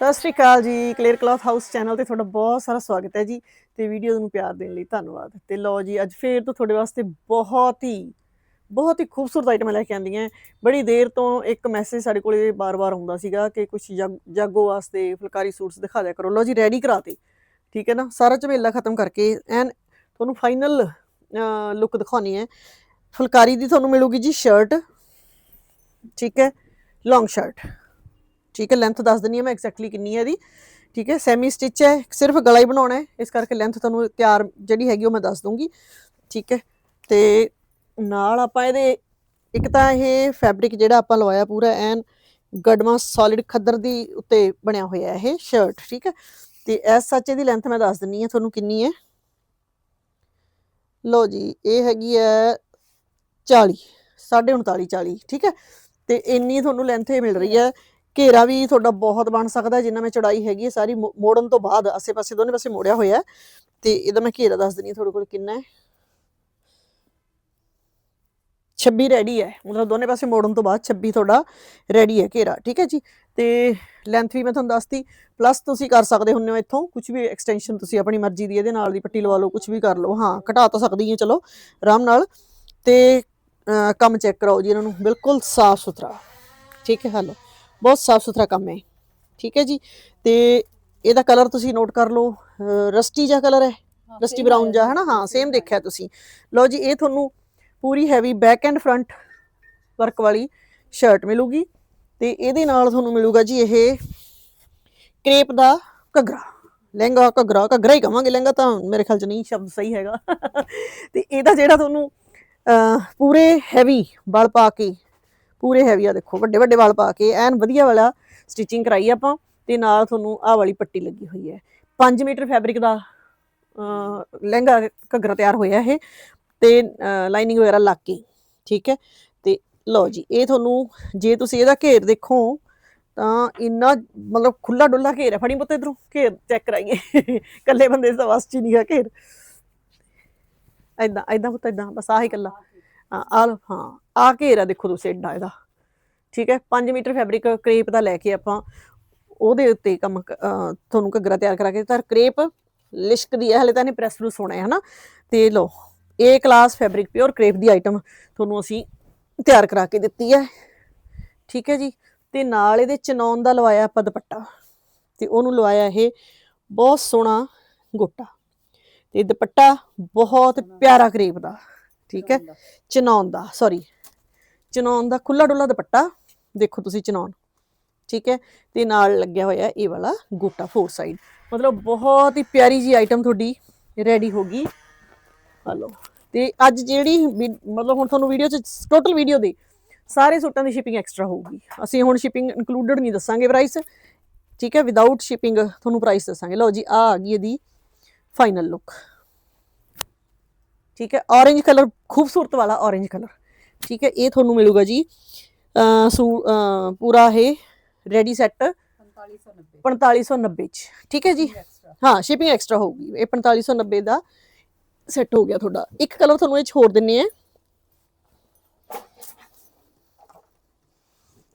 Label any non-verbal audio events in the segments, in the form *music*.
ਸਤਿ ਸ਼੍ਰੀ ਅਕਾਲ ਜੀ clear cloth house channel ਤੇ ਤੁਹਾਡਾ ਬਹੁਤ ਸਾਰਾ ਸਵਾਗਤ ਹੈ ਜੀ ਤੇ ਵੀਡੀਓ ਨੂੰ ਪਿਆਰ ਦੇਣ ਲਈ ਧੰਨਵਾਦ। ਤੇ ਲਓ ਜੀ, ਅੱਜ ਫੇਰ ਤੋਂ ਤੁਹਾਡੇ ਵਾਸਤੇ ਬਹੁਤ ਹੀ ਬਹੁਤ ਹੀ ਖੂਬਸੂਰਤ ਆਈਟਮਾਂ ਲੈ ਕੇ ਆਂਦੀਆਂ ਬੜੀ ਦੇਰ ਤੋਂ ਇੱਕ ਮੈਸੇਜ ਸਾਡੇ ਕੋਲੇ ਬਾਰ-ਬਾਰ ਆਉਂਦਾ ਸੀਗਾ ਕਿ ਕੁਝ ਜਾਗੋ ਵਾਸਤੇ ਫੁਲਕਾਰੀ ਸੂਟਸ ਦਿਖਾ ਦਿਆ ਕਰੋ। ਲਓ ਜੀ ਰੈਡੀ ਕਰਾਤੇ ਠੀਕ ਹੈ ਨਾ? ਸਾਰਾ ਝਮੇਲਾ ਖਤਮ ਕਰਕੇ ਐਨ ਤੁਹਾਨੂੰ ਫਾਈਨਲ ਲੁੱਕ ਦਿਖਾਉਣੀ ਹੈ। ਫੁਲਕਾਰੀ ਦੀ ਤੁਹਾਨੂੰ ਮਿਲੂਗੀ ਜੀ ਸ਼ਰਟ ਠੀਕ ਹੈ? ਲੌਂਗ ਸ਼ਰਟ ਠੀਕ ਹੈ ਲੈਂਥ ਦੱਸ ਦਿੰਨੀ ਆ ਮੈਂ ਐਗਜ਼ੈਕਟਲੀ ਕਿੰਨੀ ਹੈ ਇਹਦੀ। ਠੀਕ ਹੈ ਸੈਮੀ ਸਟਿਚ ਹੈ, ਸਿਰਫ ਗਲਾ ਹੀ ਬਣਾਉਣਾ ਹੈ, ਇਸ ਕਰਕੇ ਲੈਂਥ ਤੁਹਾਨੂੰ ਤਿਆਰ ਜਿਹੜੀ ਹੈਗੀ ਉਹ ਮੈਂ ਦੱਸ ਦੂੰਗੀ ਠੀਕ ਹੈ, ਤੇ ਨਾਲ ਆਪਾਂ ਇਹਦੇ, ਇੱਕ ਤਾਂ ਇਹ ਫੈਬਰਿਕ ਜਿਹੜਾ ਆਪਾਂ ਲਵਾਇਆ ਪੂਰਾ, ਐਨ ਗਡਮਾ ਸੋਲਿਡ ਖੱਦਰ ਦੀ ਉੱਤੇ ਬਣਿਆ ਹੋਇਆ ਹੈ ਇਹ ਸ਼ਰਟ ਠੀਕ ਹੈ। ਤੇ ਇਸ ਸੱਚ ਇਹਦੀ ਲੈਂਥ ਮੈਂ ਦੱਸ ਦਿੰਨੀ ਆ ਤੁਹਾਨੂੰ ਕਿੰਨੀ ਹੈ। ਲੋ ਜੀ, ਇਹ ਹੈਗੀ ਹੈ 40 39 40 ਠੀਕ ਹੈ। ਤੇ ਇੰਨੀ ਤੁਹਾਨੂੰ ਲੈਂਥ ਇਹ ਮਿਲ ਰਹੀ ਹੈ ਘੇਰਾ ਵੀ ਤੁਹਾਡਾ ਬਹੁਤ ਬਣ ਸਕਦਾ, ਜਿੰਨਾ ਮੈਂ ਚੜਾਈ ਹੈਗੀ ਹੈ ਸਾਰੀ ਮੋ- ਮੋੜਨ ਤੋਂ ਬਾਅਦ, ਆਸੇ-ਪਾਸੇ ਦੋਨੇ ਪਾਸੇ ਮੋੜਿਆ ਹੋਇਆ ਹੈ, ਤੇ ਇਹਦਾ ਮੈਂ ਘੇਰਾ ਦੱਸ ਦਿੰਨੀ ਹਾਂ ਤੁਹਾਡੇ ਕੋਲ ਕਿੰਨਾ ਹੈ। 26 ਰੈਡੀ ਹੈ, ਮਤਲਬ ਦੋਨੇ ਪਾਸੇ ਮੋੜਨ ਤੋਂ ਬਾਅਦ 26 ਤੁਹਾਡਾ ਰੈਡੀ ਹੈ ਘੇਰਾ, ਠੀਕ ਹੈ ਜੀ? ਤੇ ਲੈਂਥ ਵੀ ਮੈਂ ਤੁਹਾਨੂੰ ਦੱਸਤੀ ਪਲੱਸ ਤੁਸੀਂ ਕਰ ਸਕਦੇ ਹੁੰਦੇ ਹੋ ਇੱਥੋਂ ਕੁਝ ਵੀ ਐਕਸਟੈਂਸ਼ਨ ਤੁਸੀਂ ਆਪਣੀ ਮਰਜ਼ੀ ਦੀ ਇਹਦੇ ਨਾਲ ਦੀ ਪੱਟੀ ਲਵਾ ਲਓ ਕੁਝ ਵੀ ਕਰ ਲਓ, ਹਾਂ, ਘਟਾ ਤਾਂ ਸਕਦੀ ਹਾਂ, ਚਲੋ, ਆਰਾਮ ਨਾਲ, ਤੇ ਕੰਮ ਚੈੱਕ ਕਰਾਓ ਜੀ ਇਹਨਾਂ ਨੂੰ, ਬਿਲਕੁਲ ਸਾਫ਼ ਸੁਥਰਾ, ਠੀਕ ਹੈ ਹਲੋ ਬਹੁਤ ਸਾਫ਼ ਸੁਥਰਾ ਕੰਮ ਹੈ। ਠੀਕ ਹੈ ਜੀ? ਤੇ ਇਹਦਾ ਕਲਰ ਤੁਸੀਂ ਨੋਟ ਕਰ ਲਓ। ਰਸਟੀ ਜਿਹਾ ਕਲਰ ਹੈ? ਰਸਟੀ ਬਰਾਊਨ ਜਿਹਾ ਹੈ। ਨਾ ਹਾਂ ਸੇਮ ਦੇਖਿਆ ਤੁਸੀਂ। ਲਓ ਜੀ ਇਹ ਤੁਹਾਨੂੰ ਪੂਰੀ heavy back and front work ਵਾਲੀ ਸ਼ਰਟ ਮਿਲੂਗੀ। ਤੇ ਇਹਦੇ ਨਾਲ ਤੁਹਾਨੂੰ ਮਿਲੂਗਾ ਜੀ ਇਹ ਕ੍ਰੇਪ ਦਾ ਘੱਗਰਾ। ਲਹਿੰਗਾ ਘੱਗਰਾ ਘੱਗਰਾ ਹੀ ਕਵਾਂਗੇ। ਲਹਿੰਗਾ ਤਾਂ ਮੇਰੇ ਖਿਆਲ ਚ ਨਹੀਂ ਸ਼ਬਦ ਸਹੀ ਹੈਗਾ। ਤੇ ਇਹਦਾ ਜਿਹੜਾ ਤੁਹਾਨੂੰ ਪੂਰੇ ਹੈਵੀ ਵਾਲ ਪਾ ਕੇ ਪੂਰੇ ਹੈਵੀ ਆ ਦੇਖੋ, ਵੱਡੇ ਵੱਡੇ ਵਾਲ ਪਾ ਕੇ, ਐਨ ਵਧੀਆ ਵਾਲਾ ਸਟਿਚਿੰਗ ਕਰਾਈ ਆਪਾਂ, ਤੇ ਨਾਲ ਤੁਹਾਨੂੰ ਆਹ ਵਾਲੀ ਪੱਟੀ ਲੱਗੀ ਹੋਈ ਹੈ। 5 ਮੀਟਰ ਫੈਬਰਿਕ ਦਾ ਲਹਿੰਗਾ ਘੱਗਰਾ ਤਿਆਰ ਹੋਇਆ ਇਹ, ਤੇ ਲਾਈਨਿੰਗ ਵਗੈਰਾ ਲੱਗ ਕੇ, ਠੀਕ ਹੈ? ਤੇ ਲਓ ਜੀ, ਇਹ ਤੁਹਾਨੂੰ, ਜੇ ਤੁਸੀਂ ਇਹਦਾ ਘੇਰ ਦੇਖੋ, ਤਾਂ ਇੰਨਾ ਮਤਲਬ ਖੁੱਲਾ ਡੁੱਲਾ ਘੇਰ ਹੈ। ਫੜੀ ਪੁੱਤ ਇਧਰੋਂ, ਘੇਰ ਚੈੱਕ ਕਰਾਈਏ। ਇਕੱਲੇ ਬੰਦੇ ਦਾ ਵਸ ਚ ਹੀ ਨਹੀਂਗਾ ਘੇਰ। ਐਦਾਂ ਐਦਾਂ ਪੁੱਤ ਐਦਾਂ ਬਸ ਆਹੀ ਇਕੱਲਾ। ਆ ਲਓ, ਹਾਂ। ਆ ਘੇਰ ਦੇਖੋ ਤੁਸੀਂ ਏਡਾ ਇਹਦਾ। ਠੀਕ ਹੈ 5 ਮੀਟਰ ਫੈਬਰਿਕ ਕ੍ਰੇਪ ਦਾ ਲੈ ਕੇ ਆਪਾਂ ਉਹਦੇ ਉੱਤੇ ਕੰਮ ਤੁਹਾਨੂੰ ਘੱਗਰਾ ਤਿਆਰ ਕਰਾ ਕੇ ਤਾਂ ਕ੍ਰੇਪ ਲਿਸ਼ਕਦੀ ਹੈ ਹਲੇ ਤਾਂ ਇਹਨੇ ਪ੍ਰੈਸ ਪ੍ਰੂਸ ਹੋਣਾ ਹੈ ਹਨਾ? ਤੇ ਲਓ ਇਹ ਕਲਾਸ ਫੈਬਰਿਕ ਪਿਓਰ ਕ੍ਰੇਪ ਦੀ ਆਈਟਮ ਤੁਹਾਨੂੰ ਅਸੀਂ ਤਿਆਰ ਕਰਾ ਕੇ ਦਿੱਤੀ ਹੈ। ਠੀਕ ਹੈ ਜੀ ਤੇ ਨਾਲ ਇਹਦੇ ਚਨੌਨ ਦਾ ਲਵਾਇਆ ਆਪਾਂ ਦੁਪੱਟਾ। ਤੇ ਉਹਨੂੰ ਲਵਾਇਆ ਇਹ ਬਹੁਤ ਸੋਹਣਾ ਗੋਟਾ। ਤੇ ਦੁਪੱਟਾ ਬਹੁਤ ਪਿਆਰਾ ਕ੍ਰੇਪ ਦਾ। ਠੀਕ ਹੈ ਚਨੌਨ ਦਾ। ਸੌਰੀ ਚਨੌਨ ਦਾ ਖੁੱਲਾ ਡੁੱਲਾ ਦੁਪੱਟਾ, ਦੇਖੋ ਤੁਸੀਂ ਚਨੌਨ ਠੀਕ ਹੈ? ਤੇ ਨਾਲ ਲੱਗਿਆ ਹੋਇਆ ਇਹ ਵਾਲਾ ਗੋਟਾ ਫੋਰ ਸਾਈਡ ਮਤਲਬ ਬਹੁਤ ਹੀ ਪਿਆਰੀ ਜੀ ਆਈਟਮ ਤੁਹਾਡੀ ਰੈਡੀ ਹੋ ਗਈ। ਹਲੋ ਤੇ ਅੱਜ ਜਿਹੜੀ ਮਤਲਬ ਹੁਣ ਤੁਹਾਨੂੰ ਵੀਡੀਓ ਚ ਟੋਟਲ ਵੀਡੀਓ ਦੇ ਸਾਰੇ ਸੂਟਾਂ ਦੀ ਸ਼ਿਪਿੰਗ ਐਕਸਟਰਾ ਹੋਊਗੀ। ਅਸੀਂ ਹੁਣ ਸ਼ਿਪਿੰਗ ਇਨਕਲੂਡਡ ਨਹੀਂ ਦੱਸਾਂਗੇ ਪ੍ਰਾਈਸ ਠੀਕ ਹੈ? ਵਿਦਆਊਟ ਸ਼ਿਪਿੰਗ ਤੁਹਾਨੂੰ ਪ੍ਰਾਈਸ ਦੱਸਾਂਗੇ। ਲਓ ਜੀ, ਆ ਆ ਗਈ ਇਹਦੀ ਫਾਈਨਲ ਲੁੱਕ ਠੀਕ ਹੈ? Orange ਕਲਰ ਖੂਬਸੂਰਤ ਵਾਲਾ orange ਕਲਰ ਠੀਕ ਹੈ ਇਹ ਤੁਹਾਨੂੰ ਮਿਲੂਗਾ ਜੀ। ਪੂਰਾ ਇਹ ਰੈਡੀ ਸੈੱਟ 4590 4590 ਚ ਠੀਕ ਹੈ ਜੀ? ਹਾਂ ਸ਼ਿਪਿੰਗ ਐਕਸਟਰਾ ਹੋਊਗੀ। ਇਹ 4590 ਦਾ ਸੈੱਟ ਹੋ ਗਿਆ ਤੁਹਾਡਾ। ਇੱਕ ਕਲਰ ਤੁਹਾਨੂੰ ਇਹ ਹੋਰ ਦਿੰਨੇ ਆ।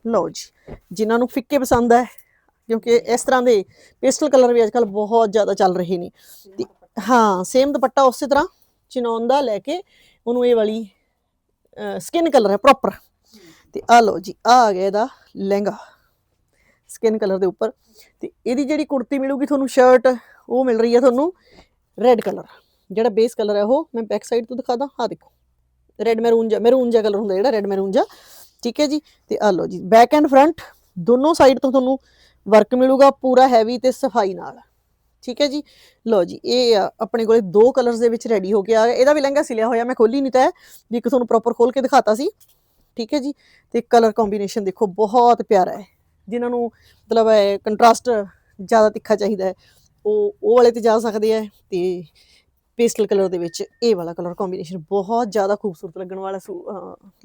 ਲਓ ਜੀ ਜਿਨ੍ਹਾਂ ਨੂੰ ਫਿੱਕੇ ਪਸੰਦ ਹੈ ਕਿਉਂਕਿ ਇਸ ਤਰ੍ਹਾਂ ਦੇ ਪੇਸਟਲ ਕਲਰ ਵੀ ਅੱਜਕੱਲ ਬਹੁਤ ਜ਼ਿਆਦਾ ਚੱਲ ਰਹੇ ਨੇ। ਹਾਂ ਸੇਮ ਦੁਪੱਟਾ ਉਸੇ ਤਰ੍ਹਾਂ ਚਿਨੌਨ ਦਾ ਲੈ ਕੇ ਉਹਨੂੰ ਇਹ ਵਾਲੀ ਸਕਿਨ ਕਲਰ ਹੈ ਪ੍ਰੋਪਰ ਤੇ ਆ ਲਓ ਜੀ ਆ ਆ ਗਿਆ ਇਹਦਾ ਲਹਿੰਗਾ ਸਕਿਨ ਕਲਰ ਦੇ ਉੱਪਰ। ਤੇ ਇਹਦੀ ਜਿਹੜੀ ਕੁੜਤੀ ਮਿਲੂਗੀ ਤੁਹਾਨੂੰ ਸ਼ਰਟ ਉਹ ਮਿਲ ਰਹੀ ਹੈ ਤੁਹਾਨੂੰ ਰੈੱਡ ਕਲਰ ਜਿਹੜਾ ਬੇਸ ਕਲਰ ਹੈ ਉਹ ਮੈਂ ਬੈਕ ਸਾਈਡ ਤੋਂ ਦਿਖਾ ਦਾਂ ਆ ਦੇਖੋ। ਰੈੱਡ ਮੈਰੂਨ ਜਿਹਾ ਮੈਰੂਨ ਜਿਹਾ ਕਲਰ ਹੁੰਦਾ ਜਿਹੜਾ ਰੈੱਡ ਮੈਰੂਨ ਜਿਹਾ। ਠੀਕ ਹੈ ਜੀ? ਤੇ ਆ ਲਓ ਜੀ ਬੈਕ ਐਂਡ ਫਰੰਟ ਦੋਨੋਂ ਸਾਈਡ ਤੋਂ ਤੁਹਾਨੂੰ ਵਰਕ ਮਿਲੂਗਾ ਪੂਰਾ ਹੈਵੀ ਤੇ ਸਫ਼ਾਈ ਨਾਲ। ਠੀਕ ਹੈ ਜੀ? ਲਓ ਜੀ ਇਹ ਆ ਆਪਣੇ ਕੋਲੇ ਦੋ ਕਲਰਸ ਦੇ ਵਿੱਚ ਰੈਡੀ ਹੋ ਗਿਆ। ਇਹਦਾ ਵੀ ਲਹਿੰਗਾ ਸਿਲਿਆ ਹੋਇਆ ਮੈਂ ਖੋਲੀ ਨਹੀਂ ਤਾਂ ਹੈ, ਵੀ ਇੱਕ ਤੁਹਾਨੂੰ ਪ੍ਰੋਪਰ ਖੋਲ ਕੇ ਦਿਖਾਤਾ ਸੀ। ਠੀਕ ਹੈ ਜੀ? ਤੇ ਕਲਰ ਕੰਬੀਨੇਸ਼ਨ ਦੇਖੋ ਬਹੁਤ ਪਿਆਰਾ ਹੈ। ਜਿਨ੍ਹਾਂ ਨੂੰ ਮਤਲਬ ਹੈ ਕੰਟਰਾਸਟ ਜ਼ਿਆਦਾ ਤਿੱਖਾ ਚਾਹੀਦਾ ਹੈ। ਉਹ ਉਹ ਵਾਲੇ ਤੇ ਜਾ ਸਕਦੇ ਆ ਤੇ ਪੇਸਟਲ ਕਲਰ ਦੇ ਵਿੱਚ ਇਹ ਵਾਲਾ ਕਲਰ ਕੰਬੀਨੇਸ਼ਨ ਬਹੁਤ ਜ਼ਿਆਦਾ ਖੂਬਸੂਰਤ ਲੱਗਣ ਵਾਲਾ ਸੂ-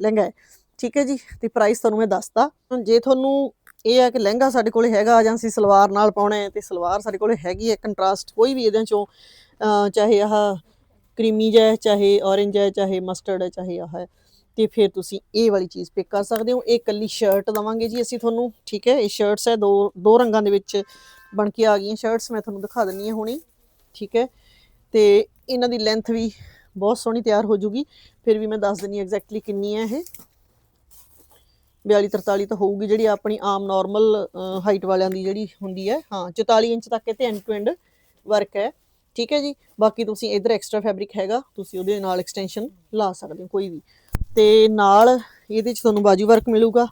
ਲਹਿੰਗਾ ਹੈ। ਠੀਕ ਹੈ ਜੀ? ਤੇ ਪ੍ਰਾਈਸ ਤੁਹਾਨੂੰ ਮੈਂ ਦੱਸਤਾ। ਜੇ ਤੁਹਾਨੂੰ ਇਹ ਆ ਕਿ ਲਹਿੰਗਾ ਸਾਡੇ ਕੋਲੇ ਹੈਗਾ ਜਾਂ ਅਸੀਂ ਸਲਵਾਰ ਨਾਲ ਪਾਉਣਾ ਹੈ ਤੇ ਸਲਵਾਰ ਸਾਡੇ ਕੋਲੇ ਹੈਗੀ ਹੈ, ਕੰਟਰਾਸਟ ਕੋਈ ਵੀ ਇਹਦੇ ਚੋਂ ਚਾਹੇ ਆਹ ਕਰੀਮੀ ਜਿਹਾ ਚਾਹੇ orange ਹੈ, ਚਾਹੇ ਮਸਟਰਡ ਹੈ, ਚਾਹੇ ਆਹ ਹੈ। ਤੇ ਫਿਰ ਤੁਸੀਂ ਇਹ ਵਾਲੀ ਚੀਜ਼ ਪਿਕ ਕਰ ਸਕਦੇ ਹੋ। ਇਹ ਕੱਲੀ ਸ਼ਰਟ ਦਵਾਂਗੇ ਜੀ ਅਸੀਂ ਤੁਹਾਨੂੰ, ਠੀਕ ਹੈ? ਇਹ ਸ਼ਰਟਸ ਹੈ, ਦੋ ਦੋ ਰੰਗਾਂ ਦੇ ਵਿੱਚ ਬਣ ਕੇ ਆ ਗਈਆਂ ਸ਼ਰਟਸ ਮੈਂ ਤੁਹਾਨੂੰ ਦਿਖਾ ਦਿੰਨੀ ਹਾਂ ਹੁਣੀ, ਠੀਕ ਹੈ? ਤੇ ਇਹਨਾਂ ਦੀ ਲੈਂਥ ਵੀ ਬਹੁਤ ਸੋਹਣੀ ਤਿਆਰ ਹੋ ਜੂਗੀ। ਫਿਰ ਵੀ ਮੈਂ ਦੱਸ ਦਿੰਨੀ ਐਗਜ਼ੈਕਟਲੀ ਕਿੰਨੀ ਹੈ ਇਹ। 42 43 ਤਾਂ ਹੋਊਗੀ ਜਿਹੜੀ ਆਪਣੀ ਆਮ ਨਾਰਮਲ ਹਾਈਟ ਵਾਲਿਆਂ ਦੀ ਜਿਹੜੀ ਹੁੰਦੀ ਹੈ। ਹਾਂ 44 ਇੰਚ ਤੱਕ ਇਹ ਤੇ ਐਂਡ ਟੂ ਐਂਡ ਵਰਕ ਹੈ। ਠੀਕ ਹੈ ਜੀ? ਬਾਕੀ ਤੁਸੀਂ ਇਧਰ ਐਕਸਟਰਾ ਫੈਬਰਿਕ ਹੈਗਾ ਤੁਸੀਂ ਉਹਦੇ ਨਾਲ ਐਕਸਟੈਂਸ਼ਨ ਲਾ ਸਕਦੇ ਹੋ ਕੋਈ ਵੀ। ਤੇ ਨਾਲ ਇਹਦੇ ਚ ਤੁਹਾਨੂੰ ਬਾਜੂ ਵਰਕ ਮਿਲੂਗਾ।